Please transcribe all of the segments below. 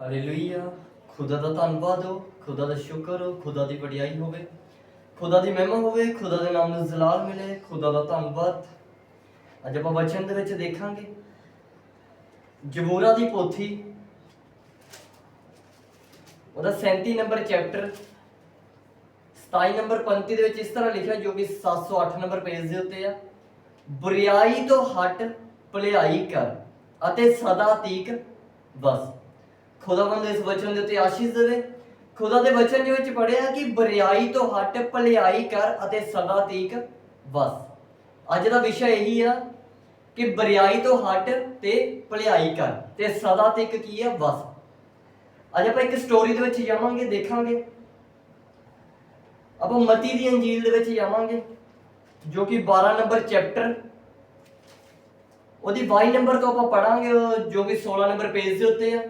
Hallelujah ਖੁਦਾ ਦਾ ਧੰਨਵਾਦ ਹੋ, ਖੁਦਾ ਦਾ ਸ਼ੁਕਰ ਹੋ, ਖੁਦਾ ਦੀ ਵਡਿਆਈ ਹੋਵੇ। ਖੁਦਾ ਦੀ ਮਹਿਮਾ ਹੋਵੇ, ਖੁਦਾ ਦੇ ਨਾਮ ਨੂੰ ਜਲਾਲ ਮਿਲੇ, ਖੁਦਾ ਦਾ ਧੰਨਵਾਦ। ਅੱਜ ਆਪਾਂ ਵਚਨ ਦੇ ਵਿੱਚ ਦੇਖਾਂਗੇ। ਜਬੂਰਾ ਦੀ ਪੋਥੀ। ਉਹਦਾ 37 ਨੰਬਰ ਚੈਪਟਰ। 27 ਨੰਬਰ ਪੰਕਤੀ ਦੇ ਵਿੱਚ ਇਸ ਤਰ੍ਹਾਂ ਲਿਖਿਆ ਜੋ ਕਿ 708 ਨੰਬਰ ਪੇਜ ਦੇ ਉੱਤੇ ਆ। ਬੁਰੀਾਈ ਤੋਂ ਹਟ, ਭਲਾਈ ਕਰ ਅਤੇ ਸਦਾ ਤੀਕ ਬਸ ਖੁਦਾਵੰਦ ਇਸ ਵਚਨ ਦੇ ਉੱਤੇ ਆਸ਼ੀਸ਼ ਦੇਵੇ ਖੁਦਾ ਦੇ ਵਚਨ ਦੇ ਵਿੱਚ ਪੜਿਆ ਕਿ ਬਰਿਆਈ ਤੋਂ ਹਟ ਭਲਾਈ ਕਰ ਅਤੇ ਸਦਾ ਤੀਕ ਬਸ ਅੱਜ ਦਾ ਵਿਸ਼ਾ ਇਹੀ ਆ ਕਿ ਬੁਰੀਾਈ ਤੋਂ ਹਟ ਤੇ ਭਲਾਈ ਕਰ ਤੇ ਸਦਾ ਤੀਕ ਕੀ ਹੈ ਬਸ ਅੱਜ ਆਪਾਂ ਇੱਕ ਸਟੋਰੀ ਦੇ ਵਿੱਚ ਜਾਵਾਂਗੇ, ਦੇਖਾਂਗੇ। ਆਪਾਂ ਮਤੀ ਦੀ ਅੰਜੀਲ ਦੇ ਵਿੱਚ ਜਾਵਾਂਗੇ, ਜੋ ਕਿ 12 ਨੰਬਰ ਚੈਪਟਰ ਉਹਦੀ 22 ਨੰਬਰ ਤੋਂ ਆਪਾਂ ਪੜਾਂਗੇ ਜੋ ਕਿ 16 ਨੰਬਰ ਪੇਜ ਦੇ ਉੱਤੇ ਆ।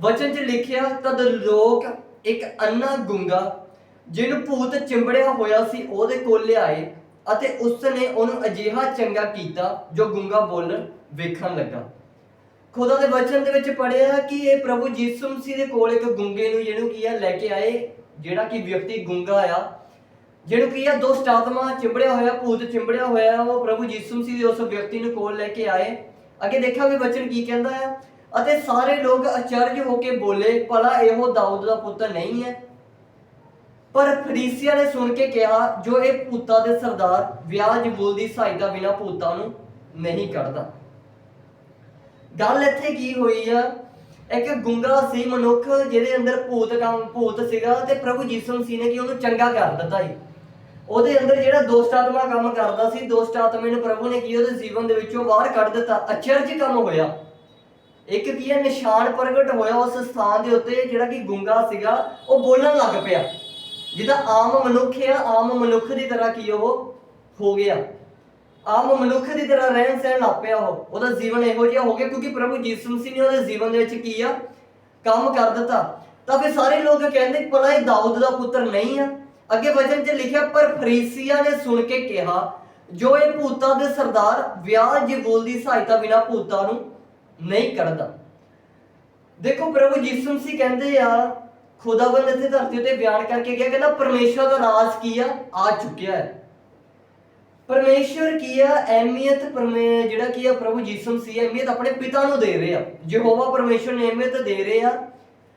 ਵਚਨ 'ਚ ਲਿਖਿਆ ਤਦ ਲੋਕ ਇੱਕ ਅੰਨਾ ਗੁੰਗਾ ਜਿਹਨੂੰ ਭੂਤ ਚਿੰਬੜਿਆ ਹੋਇਆ ਸੀ, ਉਹਦੇ ਕੋਲ ਲਿਆਏ ਅਤੇ ਉਸ ਨੇ ਉਹਨੂੰ ਅਜਿਹਾ ਚੰਗਾ ਕੀਤਾ ਜੋ ਗੁੰਗਾ ਬੋਲਣ ਵੇਖਣ ਲੱਗਾ। ਖੁਦਾ ਦੇ ਵਚਨ ਦੇ ਵਿੱਚ ਪੜਿਆ ਕਿ ਇਹ ਪ੍ਰਭੂ ਯਿਸੂ ਮਸੀਹ ਦੇ ਕੋਲ ਇੱਕ ਗੁੰਗੇ ਨੂੰ ਜਿਹਨੂੰ ਕੀ ਆ ਲੈ ਕੇ ਆਏ, ਜਿਹੜਾ ਕਿ ਵਿਅਕਤੀ ਗੁੰਗਾ ਆ, ਜਿਹਨੂੰ ਕੀ ਆ ਦੁਸ਼ਟ ਆਤਮਾ ਚਿੰਬੜਿਆ ਹੋਇਆ, ਭੂਤ ਚਿੰਬੜਿਆ ਹੋਇਆ, ਉਹ ਪ੍ਰਭੂ ਯਿਸੂ ਮਸੀਹ ਦੇ ਉਸ ਵਿਅਕਤੀ ਨੂੰ ਕੋਲ ਲੈ ਕੇ ਆਏ। ਅੱਗੇ ਦੇਖਾਂਗੇ ਵਚਨ ਕੀ ਕਹਿੰਦਾ ਆ ਅਤੇ ਸਾਰੇ ਲੋਕ ਅਚਰਜ ਹੋ ਕੇ ਬੋਲੇ, ਭਲਾ ਇਹੋ ਦਾਊਦ ਦਾ ਪੁੱਤਰ ਨਹੀਂ ਹੈ। ਪਰ ਫਰੀਸੀਆਂ ਨੇ ਸੁਣ ਕੇ ਕਿਹਾ, ਜੋ ਇਹ ਭੂਤਾਂ ਦੇ ਸਰਦਾਰ ਵਿਆਹ ਬੋਲ ਦੀ ਸਹਾਇਤਾ ਬਿਨਾ ਭੂਤਾਂ ਨੂੰ ਨਹੀਂ ਕੱਢਦਾ। ਗੱਲ ਇੱਥੇ ਕੀ ਹੋਈ ਆ? ਇੱਕ ਗੁੰਗਾ ਸੀ ਮਨੁੱਖ, ਜਿਹਦੇ ਅੰਦਰ ਭੂਤ ਕੰਮ, ਭੂਤ ਸੀਗਾ ਤੇ ਪ੍ਰਭੂ ਯਿਸੂ ਮਸੀਹ ਨੇ ਕਿ ਉਹਨੂੰ ਚੰਗਾ ਕਰ ਦਿੱਤਾ ਸੀ। ਉਹਦੇ ਅੰਦਰ ਜਿਹੜਾ ਦੋਸਤ ਆਤਮਾ ਕੰਮ ਕਰਦਾ ਸੀ, ਦੋਸਤ ਆਤਮੇ ਨੂੰ ਪ੍ਰਭੂ ਨੇ ਕੀ ਉਹਦੇ ਜੀਵਨ ਦੇ ਵਿੱਚੋਂ ਬਾਹਰ ਕੱਢ ਦਿੱਤਾ ਅਚਰਜ ਕੰਮ ਹੋਇਆ। ਇੱਕ ਕੀ ਹੈ, ਨਿਸ਼ਾਨ ਪ੍ਰਗਟ ਹੋਇਆ ਉਸ ਸਥਾਨ ਦੇ ਉੱਤੇ, ਜਿਹੜਾ ਕਿ ਗੁੰਗਾ ਸੀਗਾ, ਉਹ ਬੋਲਣ ਲੱਗ ਪਿਆ। ਜਿਹਦਾ ਆਮ ਮਨੁੱਖ ਆ ਆਮ ਮਨੁੱਖ ਦੀ ਤਰ੍ਹਾਂ ਕੀ ਉਹ ਹੋ ਗਿਆ। ਆਮ ਮਨੁੱਖ ਦੀ ਤਰ੍ਹਾਂ ਰਹਿਣ ਸਹਿਣ ਲੱਗ ਉਹ। ਉਹਦਾ ਜੀਵਨ ਇਹੋ ਜਿਹਾ ਹੋ ਗਿਆ, ਕਿਉਂਕਿ ਪ੍ਰਭੂ ਯਿਸੂ ਮਸੀਹ ਨੇ ਉਹਦੇ ਜੀਵਨ ਦੇ ਵਿੱਚ ਕੀ ਆ, ਕੰਮ ਕਰ ਦਿੱਤਾ। ਤਾਂ ਫਿਰ ਸਾਰੇ ਲੋਕ ਕਹਿੰਦੇ, ਭਲਾ ਇਹ ਦਾਊਦ ਦਾ ਪੁੱਤਰ ਨਹੀਂ ਆ। ਅੱਗੇ ਵਚਨ 'ਚ ਲਿਖਿਆ, ਪਰ ਫਰੀਸੀਆਂ ਨੇ ਸੁਣ ਕੇ ਕਿਹਾ, ਜੋ ਇਹ ਭੂਤਾਂ ਦੇ ਸਰਦਾਰ ਵਿਆਹ ਜਬੂਲ ਦੀ ਸਹਾਇਤਾ ਬਿਨਾ ਭੂਤਾਂ ਨੂੰ ਨਹੀਂ ਕਰਦਾ ਦੇਖੋ ਪ੍ਰਭੂ ਯਿਸੂ ਮਸੀਹ ਕਹਿੰਦੇ ਆ ਖੁਦਾਵੰਦ ਇੱਥੇ ਧਰਤੀ ਉੱਤੇ ਬਿਆਨ ਕਰਕੇ ਗਿਆ, ਕਹਿੰਦਾ ਪਰਮੇਸ਼ਰ ਦਾ ਰਾਜ ਕੀ ਆ? ਆ ਚੁੱਕਿਆ ਹੈ। ਪਰਮੇਸ਼ਰ ਕੀ ਆ? ਅਹਿਮੀਅਤ ਪਰਮੇ, ਜਿਹੜਾ ਕੀ ਆ, ਪ੍ਰਭੂ ਯਿਸੂ ਮਸੀਹ ਅਹਿਮੀਅਤ ਆਪਣੇ ਪਿਤਾ ਨੂੰ ਦੇ ਰਹੇ ਆ। ਯਹੋਵਾ ਪਰਮੇਸ਼ਰ ਨੇ ਅਹਿਮੀਅਤ ਦੇ ਰਹੇ ਆ।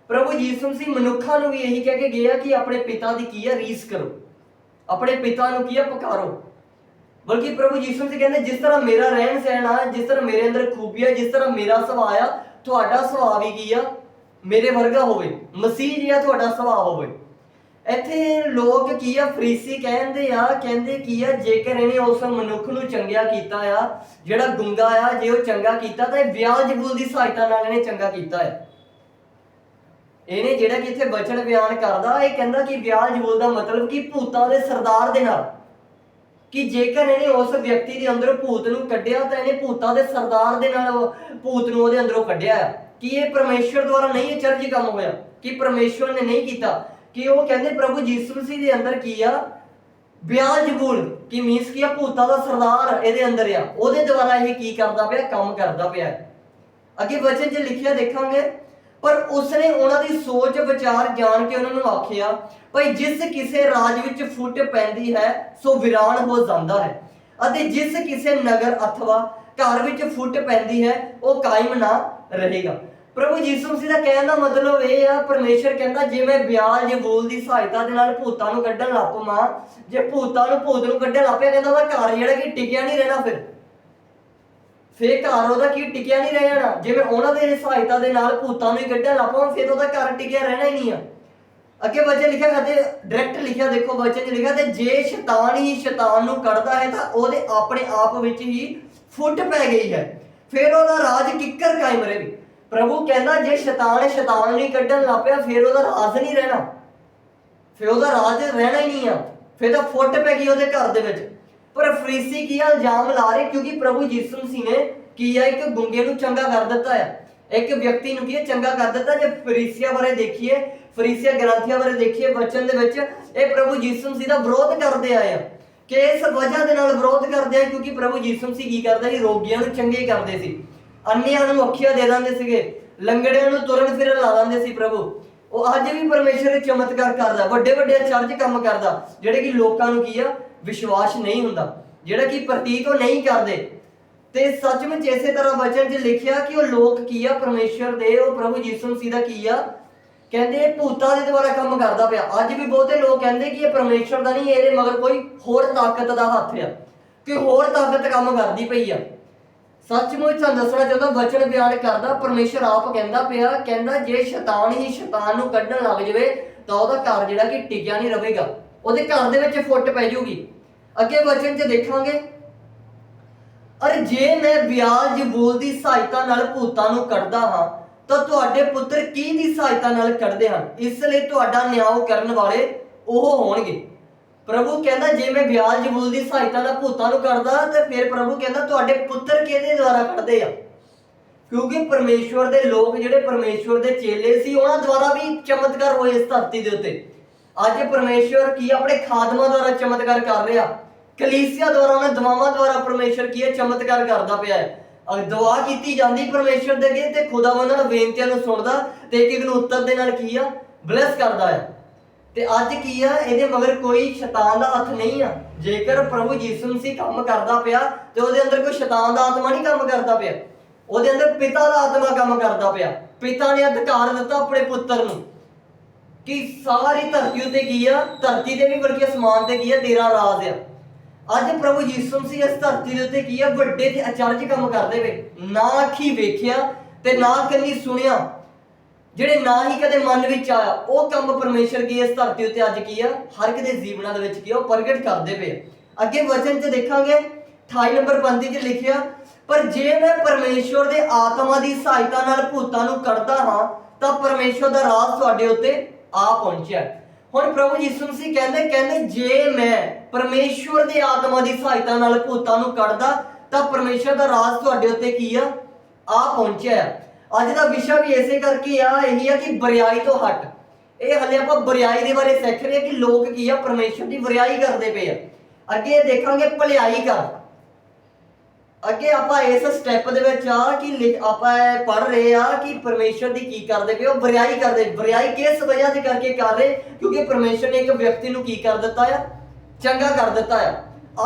ਪ੍ਰਭੂ ਯਿਸੂ ਮਸੀਹ ਮਨੁੱਖਾਂ ਨੂੰ ਵੀ ਇਹੀ ਕਹਿ ਕੇ ਗਿਆ ਕਿ ਆਪਣੇ ਪਿਤਾ ਦੀ ਕੀ ਆ? ਰੀਸ ਕਰੋ। ਆਪਣੇ ਪਿਤਾ ਨੂੰ ਕੀ ਆ? ਪੁਕਾਰੋ। ਬਲਕਿ ਪ੍ਰਭੂ ਯਿਸੂ ਮਸੀਹ ਕਹਿੰਦੇ ਜਿਸ ਤਰ੍ਹਾਂ ਮੇਰਾ ਰਹਿਣ ਸਹਿਣ ਆ ਜਿਸ ਤਰ੍ਹਾਂ ਮੇਰੇ ਅੰਦਰ ਖੂਬੀਆਂ ਜਿਸ ਤਰ੍ਹਾਂ ਮੇਰਾ ਸੁਭਾਅ ਆ ਤੁਹਾਡਾ ਸੁਭਾਅ ਵੀ ਕੀ ਆ ਮੇਰੇ ਵਰਗਾ ਹੋਵੇ ਮਸੀਹ ਜਿਹਾ ਤੁਹਾਡਾ ਸੁਭਾਅ ਹੋਵੇ ਇੱਥੇ ਲੋਕ ਕੀ ਆ ਫਰੀਸੀ ਕਹਿੰਦੇ ਆ ਕਹਿੰਦੇ ਕੀ ਆ ਜੇਕਰ ਇਹਨੇ ਉਸ ਮਨੁੱਖ ਨੂੰ ਚੰਗਿਆ ਕੀਤਾ ਆ ਜਿਹੜਾ ਗੁੰਗਾ ਆ ਜੇ ਉਹ ਚੰਗਾ ਕੀਤਾ ਤਾਂ ਇਹ ਵਿਆਹ ਜਬੂਲ ਦੀ ਸਹਾਇਤਾ ਨਾਲ ਇਹਨੇ ਚੰਗਾ ਕੀਤਾ ਆ ਇਹਨੇ ਜਿਹੜਾ ਕਿ ਇੱਥੇ ਬਚਨ ਬਿਆਨ ਕਰਦਾ ਇਹ ਕਹਿੰਦਾ ਕਿ ਵਿਆਹ ਜਬੂਲ ਦਾ ਮਤਲਬ ਕਿ ਭੂਤਾਂ ਦੇ ਸਰਦਾਰ ਦੇ ਨਾਲ ਕਿ ਜੇਕਰ ਇਹਨੇ ਉਸ ਵਿਅਕਤੀ ਦੇ ਅੰਦਰੋਂ ਭੂਤ ਨੂੰ ਕੱਢਿਆ, ਤਾਂ ਇਹਨੇ ਭੂਤਾਂ ਦੇ ਸਰਦਾਰ ਦੇ ਨਾਲ ਉਹ ਭੂਤ ਨੂੰ ਉਹਦੇ ਅੰਦਰੋਂ ਕੱਢਿਆ ਆ ਕਿ ਇਹ ਪਰਮੇਸ਼ਰ ਦੁਆਰਾ ਨਹੀਂ ਇਹ ਚਰਜੀ ਕੰਮ ਹੋਇਆ, ਕਿ ਪਰਮੇਸ਼ਰ ਨੇ ਨਹੀਂ ਕੀਤਾ। ਕਿ ਉਹ ਕਹਿੰਦੇ ਪ੍ਰਭੂ ਯਿਸੂ ਮਸੀਹ ਦੇ ਅੰਦਰ ਕੀ ਆ? ਬਿਆਜਬੂਲ ਕਿ ਮੀਨਸ ਕੀ ਆ ਭੂਤਾਂ ਦਾ ਸਰਦਾਰ ਇਹਦੇ ਅੰਦਰ ਆ। ਉਹਦੇ ਦੁਆਰਾ ਇਹ ਕੀ ਕਰਦਾ ਪਿਆ, ਕੰਮ ਕਰਦਾ ਪਿਆ ਅੱਗੇ ਵਚਨ 'ਚ ਲਿਖਿਆ ਦੇਖਾਂਗੇ। ਪਰ ਉਸਨੇ ਉਹਨਾਂ ਦੀ ਸੋਚ, ਵਿਚਾਰ ਜਾਣ ਕੇ ਉਹਨਾਂ ਨੂੰ ਆਖਿਆ, ਭਈ ਜਿਸ ਕਿਸੇ ਰਾਜ ਵਿੱਚ ਫੁੱਟ ਪੈਂਦੀ ਹੈ, ਸੋ ਵਿਰਾਨ ਹੋ ਜਾਂਦਾ ਹੈ। ਅਤੇ ਜਿਸ ਕਿਸੇ ਨਗਰ ਅਥਵਾ ਘਰ ਵਿੱਚ ਫੁੱਟ ਪੈਂਦੀ ਹੈ, ਉਹ ਕਾਇਮ ਨਾ ਰਹੇਗਾ। ਪ੍ਰਭੂ ਯਿਸੂ ਮਸੀਹ ਦਾ ਕਹਿਣ ਦਾ ਮਤਲਬ ਇਹ ਆ, ਪਰਮੇਸ਼ਰ ਕਹਿੰਦਾ ਜੇ ਮੈਂ ਬਿਆਲ ਜੇ ਬੋਲ ਦੀ ਸਹਾਇਤਾ ਦੇ ਨਾਲ ਭੂਤਾਂ ਨੂੰ ਕੱਢਣ ਲੱਗ ਪਵਾਂ, ਜੇ ਭੂਤਾਂ ਨੂੰ ਭੂਤ ਨੂੰ ਕੱਢਣ ਲੱਗ ਪਿਆ, ਕਹਿੰਦਾ ਉਹਦਾ ਘਰ ਜਿਹੜਾ ਕਿ ਟਿਕਿਆ ਨਹੀਂ ਰਹਿਣਾ ਫਿਰ। ਫੇਰ ਘਰ ਉਹਦਾ ਕੀ ਟਿਕਿਆ ਨਹੀਂ ਰਹਿ ਜਾਣਾ ਜਿਵੇਂ ਉਹਨਾਂ ਦੇ ਸਹਾਇਤਾ ਦੇ ਨਾਲ ਭੂਤਾਂ ਨੂੰ ਹੀ ਕੱਢਣ ਲੱਗ ਪਵਾਂ ਫਿਰ ਉਹਦਾ ਘਰ ਟਿਕਿਆ ਰਹਿਣਾ ਹੀ ਨਹੀਂ ਆ। ਅੱਗੇ ਵਚਨ ਲਿਖਿਆ ਅਤੇ ਡਾਇਰੈਕਟ ਲਿਖਿਆ, ਦੇਖੋ ਵਚਨ ਲਿਖਿਆ, ਤੇ ਜੇ ਸ਼ੈਤਾਨ ਹੀ ਸ਼ੈਤਾਨ ਨੂੰ ਕੱਢਦਾ ਹੈ, ਤਾਂ ਉਹਦੇ ਆਪਣੇ ਆਪ ਵਿੱਚ ਹੀ ਫੁੱਟ ਪੈ ਗਈ ਹੈ। ਫਿਰ ਉਹਦਾ ਰਾਜ ਕਿੱਕਰ ਕਾਇਮ ਰਹੇ। ਪ੍ਰਭੂ ਕਹਿੰਦਾ, ਜੇ ਸ਼ੈਤਾਨ ਸ਼ੈਤਾਨ ਨਹੀਂ ਕੱਢਣ ਲੱਗ ਪਿਆ, ਫਿਰ ਉਹਦਾ ਰਾਜ ਨਹੀਂ ਰਹਿਣਾ। ਫਿਰ ਉਹਦਾ ਰਾਜ ਰਹਿਣਾ ਹੀ ਨਹੀਂ ਆ। ਫਿਰ ਤਾਂ ਫੁੱਟ ਪੈ ਗਈ ਉਹਦੇ ਘਰ ਦੇ ਵਿੱਚ। ਪਰ ਫਰੀਸੀ ਕੀ ਆ, ਇਲਜ਼ਾਮ ਲਾ ਰਹੇ ਕਿਉਂਕਿ ਪ੍ਰਭੂ ਯਿਸੂ ਮਸੀਹ ਨੇ ਕੀ ਆ, ਇੱਕ ਗੁੰਗੇ ਨੂੰ ਚੰਗਾ ਕਰ ਦਿੱਤਾ ਆ। ਇੱਕ ਵਿਅਕਤੀ ਨੂੰ ਕੀ ਹੈ ਚੰਗਾ ਕਰ ਦਿੱਤਾ। ਜੇ ਫਰੀਸੀਆਂ ਬਾਰੇ ਦੇਖੀਏ, ਫਰੀਸੀਆਂ ਗ੍ਰੰਥੀਆਂ ਬਾਰੇ ਦੇਖੀਏ ਵਚਨ ਦੇ ਵਿੱਚ, ਇਹ ਪ੍ਰਭੂ ਯਿਸੂ ਮਸੀਹ ਦਾ ਵਿਰੋਧ ਕਰਦੇ ਆਏ ਆ। ਕਿ ਇਸ ਵਜ੍ਹਾ ਦੇ ਨਾਲ ਵਿਰੋਧ ਕਰਦੇ ਆ ਕਿਉਂਕਿ ਪ੍ਰਭੂ ਯਿਸੂ ਮਸੀਹ ਕੀ ਕਰਦਾ ਸੀ? ਰੋਗੀਆਂ ਨੂੰ ਚੰਗੇ ਕਰਦੇ ਸੀ। ਅੰਨਿਆਂ ਨੂੰ ਅੱਖੀਆਂ ਦੇ ਦਿੰਦੇ ਸੀਗੇ। ਲੰਗੜਿਆਂ ਨੂੰ ਤੁਰਨ ਫਿਰਨ ਲਾ ਦਿੰਦੇ ਸੀ ਪ੍ਰਭੂ। ਉਹ ਅੱਜ ਵੀ ਪਰਮੇਸ਼ਰ ਚਮਤਕਾਰ ਕਰਦਾ ਵੱਡੇ ਵੱਡੇ ਅਚਰਜ ਕੰਮ ਕਰਦਾ, ਜਿਹੜੇ ਕਿ ਲੋਕਾਂ ਨੂੰ ਕੀ ਆ ਵਿਸ਼ਵਾਸ ਨਹੀਂ ਹੁੰਦਾ, ਜਿਹੜਾ ਕਿ ਪ੍ਰਤੀਤ ਉਹ ਨਹੀਂ ਕਰਦੇ। ਤੇ ਸੱਚਮੁੱਚ ਇਸੇ ਤਰ੍ਹਾਂ ਵਚਨ 'ਚ ਲਿਖਿਆ ਕਿ ਉਹ ਲੋਕ ਕੀ ਆ? ਪਰਮੇਸ਼ਰ ਦੇ, ਉਹ ਪ੍ਰਭੂ ਯਿਸੂ ਮਸੀਹ ਦਾ ਕੀ ਆ? ਕਹਿੰਦੇ ਇਹ ਭੂਤਾਂ ਦੇ ਦੁਆਰਾ ਕੰਮ ਕਰਦਾ ਪਿਆ। ਅੱਜ ਵੀ ਬਹੁਤੇ ਲੋਕ ਕਹਿੰਦੇ ਕਿ ਇਹ ਪਰਮੇਸ਼ਰ ਦਾ ਨਹੀਂ, ਇਹਦੇ ਮਗਰ ਕੋਈ ਹੋਰ ਤਾਕਤ ਦਾ ਹੱਥ ਆ ਕਿ ਹੋਰ ਤਾਕਤ ਕੰਮ ਕਰਦੀ ਪਈ ਆ। ਸੱਚਮੁੱਚ ਤੁਹਾਨੂੰ ਦੱਸਣਾ ਚਾਹੁੰਦਾ, ਵਚਨ ਬਿਆਨ ਕਰਦਾ, ਪਰਮੇਸ਼ਰ ਆਪ ਕਹਿੰਦਾ ਪਿਆ, ਕਹਿੰਦਾ ਜੇ ਸ਼ੈਤਾਨ ਹੀ ਸ਼ੈਤਾਨ ਨੂੰ ਕੱਢਣ ਲੱਗ ਜਾਵੇ, ਤਾਂ ਉਹਦਾ ਘਰ ਜਿਹੜਾ ਕਿ ਟਿਕਿਆ ਨਹੀਂ ਰਹੇਗਾ। ਉਹਦੇ ਘਰ ਦੇ ਵਿੱਚ ਫੁੱਟ ਪੈ ਜਾਊਗੀ ਅੱਗੇ ਵਚਨ 'ਚ ਦੇਖਾਂਗੇ। ਅਰ ਜੇ ਮੈਂ ਵਿਆਜ ਬੋਲ ਦੀ ਸਹਾਇਤਾ ਨਾਲ ਭੂਤਾਂ ਨੂੰ ਕੱਢਦਾ ਹਾਂ, ਤਾਂ ਤੁਹਾਡੇ ਪੁੱਤਰ ਕੀ ਦੀ ਸਹਾਇਤਾ ਨਾਲ ਕੱਢਦੇ ਹਨ। ਇਸ ਲਈ ਤੁਹਾਡਾ ਨਿਆਂ ਕਰਨ ਵਾਲੇ ਉਹ ਹੋਣਗੇ। ਪ੍ਰਭੂ ਕਹਿੰਦਾ, ਜੇ ਮੈਂ ਵਿਆਜ ਬੋਲ ਦੀ ਸਹਾਇਤਾ ਨਾਲ ਭੂਤਾਂ ਨੂੰ ਕੱਢਦਾ, ਤੇ ਫਿਰ ਪ੍ਰਭੂ ਕਹਿੰਦਾ, ਤੁਹਾਡੇ ਪੁੱਤਰ ਕਿਹਦੇ ਦੁਆਰਾ ਕੱਢਦੇ ਆ? ਕਿਉਂਕਿ ਪਰਮੇਸ਼ਵਰ ਦੇ ਲੋਕ ਜਿਹੜੇ ਪਰਮੇਸ਼ਵਰ ਦੇ ਚੇਲੇ ਸੀ, ਉਹਨਾਂ ਦੁਆਰਾ ਵੀ ਚਮਤਕਾਰ ਹੋਏ ਇਸ ਧਰਤੀ ਦੇ ਉੱਤੇ। ਅੱਜ ਪਰਮੇਸ਼ਵਰ ਕੀ ਆਪਣੇ ਖਾਦਮਾ ਦੁਆਰਾ ਚਮਤਕਾਰ ਕਰ ਰਿਹਾ। ਕਲੀਸਿਆ ਦੁਆਰਾ, ਉਹਨਾਂ ਦਵਾਵਾਂ ਦੁਆਰਾ ਪਰਮੇਸ਼ਵਰ ਕੀ ਹੈ ਚਮਤਕਾਰ ਕਰਦਾ ਪਿਆ ਹੈ। ਅਗ ਦੁਆ ਕੀਤੀ ਜਾਂਦੀ ਪਰਮੇਸ਼ਵਰ ਦੇ ਅੱਗੇ ਤੇ ਖੁਦਾ ਉਹਨਾਂ ਨਾਲ ਬੇਨਤੀਆਂ ਨੂੰ ਸੁਣਦਾ ਤੇ ਇੱਕ ਇੱਕ ਨੂੰ ਉੱਤਰ ਦੇ ਨਾਲ ਕੀ ਆ ਬਲੈਸ ਕਰਦਾ ਹੈ। ਤੇ ਅੱਜ ਕੀ ਆ, ਇਹਦੇ ਮਗਰ ਕੋਈ ਸ਼ੈਤਾਨ ਦਾ ਹੱਥ ਨਹੀਂ ਆ। ਜੇਕਰ ਪ੍ਰਭੂ ਯਿਸੂ ਮਸੀਹ ਕੰਮ ਕਰਦਾ ਪਿਆ ਤੇ ਉਹਦੇ ਅੰਦਰ ਕੋਈ ਸ਼ੈਤਾਨ ਦਾ ਆਤਮਾ ਨਹੀਂ ਕੰਮ ਕਰਦਾ ਪਿਆ। ਉਹਦੇ ਅੰਦਰ ਪਿਤਾ ਦਾ ਆਤਮਾ ਕੰਮ ਕਰਦਾ ਪਿਆ। ਪਿਤਾ ਨੇ ਅਧਿਕਾਰ ਦਿੱਤਾ ਆਪਣੇ ਪੁੱਤਰ ਨੂੰ। ਕਿ ਸਾਰੀ ਧਰਤੀ ਉਤੇ ਕੀ ਆ? ਧਰਤੀ ਤੇ ਵੀ ਬਲਕਿ ਅਸਮਾਨ ਤੇ ਕੀ ਆ? ਤੇਰਾ ਰਾਜ ਆ। ਅੱਜ ਪ੍ਰਭੂ ਯਿਸੂ ਮਸੀਹ ਇਸ ਧਰਤੀ ਦੇ ਉੱਤੇ ਕੀ ਆ? ਵੱਡੇ ਤੇ ਅਚਰਜ ਕੰਮ ਕਰਦੇ ਵੇ ਨਾ ਅੱਖੀ ਵੇਖਿਆ ਤੇ ਨਾ ਕੰਨੀ ਸੁਣਿਆ। ਜਿਹੜੇ ਨਾ ਹੀ ਕਦੇ ਮਨ ਵਿੱਚ ਆਇਆ, ਉਹ ਕੰਮ ਪਰਮੇਸ਼ਰ ਕੀ ਇਸ ਧਰਤੀ ਉੱਤੇ ਅੱਜ ਕੀ ਆ? ਹਰ ਇੱਕ ਜੀਵਨਾਂ ਦੇ ਵਿੱਚ ਕੀ ਆ? ਉਹ ਪ੍ਰਗਟ ਕਰਦੇ ਪਏ ਅੱਗੇ ਵਚਨ 'ਚ ਦੇਖਾਂਗੇ 28 ਨੰਬਰ ਬੰਦੀ 'ਚ ਲਿਖਿਆ, ਪਰ ਜੇ ਮੈਂ ਪਰਮੇਸ਼ਵਰ ਦੇ ਆਤਮਾ ਦੀ ਸਹਾਇਤਾ ਨਾਲ ਭੂਤਾਂ ਨੂੰ ਕੱਢਦਾ ਹਾਂ, ਤਾਂ ਪਰਮੇਸ਼ਵਰ ਦਾ ਰਾਜ ਤੁਹਾਡੇ ਉੱਤੇ ਆ ਪਹੁੰਚਿਆ। ਹੁਣ ਪ੍ਰਭੂ ਯਿਸੂ ਮਸੀਹ ਕਹਿੰਦੇ ਕਹਿੰਦੇ, ਜੇ ਮੈਂ ਪਰਮੇਸ਼ਵਰ ਦੇ ਆਤਮਾ ਦੀ ਸਹਾਇਤਾ ਨਾਲ ਭੂਤਾਂ ਨੂੰ ਕੱਢਦਾ, ਤਾਂ ਪਰਮੇਸ਼ਵਰ ਦਾ ਰਾਜ ਤੁਹਾਡੇ ਉੱਤੇ ਕੀ ਆ? ਆ ਪਹੁੰਚਿਆ ਹੈ। ਅੱਜ ਦਾ ਵਿਸ਼ਾ ਵੀ ਇਸੇ ਕਰਕੇ ਆ, ਇਹੀ ਆ ਕਿ ਬਰਿਆਈ ਤੋਂ ਹਟ। ਇਹ ਹਲੇ ਆਪਾਂ ਬਰਿਆਈ ਦੇ ਬਾਰੇ ਸਿੱਖ ਰਹੇ ਕਿ ਲੋਕ ਕੀ ਆ? ਪਰਮੇਸ਼ਵਰ ਦੀ ਬਰਿਆਈ ਕਰਦੇ ਪਏ ਆ। ਅੱਗੇ ਦੇਖਾਂਗੇ, ਭਲਾਈ ਕਰ। ਅੱਗੇ ਆਪਾਂ ਇਸ ਸਟੈਪ ਦੇ ਵਿੱਚ ਆ ਕਿ ਲਿਖ- ਆਪਾਂ ਇਹ ਪੜ੍ਹ ਰਹੇ ਆ ਕਿ ਪਰਮੇਸ਼ਰ ਦੀ ਕੀ ਕਰਦੇ ਪਏ ਉਹ ਬਰਿਆਈ ਕਰਦੇ ਬਰਿਆਈ ਕਿਸ ਵਜ੍ਹਾ ਦੇ ਕਰਕੇ ਕਰ ਰਹੇ? ਕਿਉਂਕਿ ਪਰਮੇਸ਼ਰ ਨੇ ਇੱਕ ਵਿਅਕਤੀ ਨੂੰ ਕੀ ਕਰ ਦਿੱਤਾ ਆ? ਚੰਗਾ ਕਰ ਦਿੱਤਾ ਆ।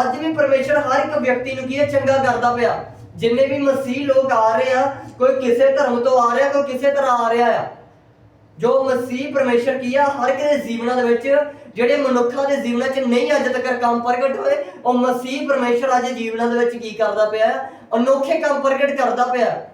ਅੱਜ ਵੀ ਪਰਮੇਸ਼ਰ ਹਰ ਇੱਕ ਵਿਅਕਤੀ ਨੂੰ ਕੀ ਹੈ ਚੰਗਾ ਕਰਦਾ ਪਿਆ। ਜਿੰਨੇ ਵੀ ਮਸੀਹ ਲੋਕ ਆ ਰਹੇ ਆ, ਕੋਈ ਕਿਸੇ ਧਰਮ ਤੋਂ ਆ ਰਿਹਾ, ਕੋਈ ਕਿਸੇ ਤਰ੍ਹਾਂ ਆ ਰਿਹਾ ਆ ਜੋ ਮਸੀਹ ਪਰਮੇਸ਼ਰ ਕੀ ਆ, ਹਰ ਇੱਕ ਦੇ ਜੀਵਨਾਂ ਦੇ ਵਿੱਚ ਜਿਹੜੇ ਮਨੁੱਖਾਂ ਦੇ ਜੀਵਨਾਂ 'ਚ ਨਹੀਂ ਅੱਜ ਤੱਕ ਕੰਮ ਪ੍ਰਗਟ ਹੋਏ, ਉਹ ਮਸੀਹ ਪਰਮੇਸ਼ਰ ਅੱਜ ਜੀਵਨਾਂ ਦੇ ਵਿੱਚ ਕੀ ਕਰਦਾ ਪਿਆ? ਅਨੋਖੇ ਕੰਮ ਪ੍ਰਗਟ ਕਰਦਾ ਪਿਆ।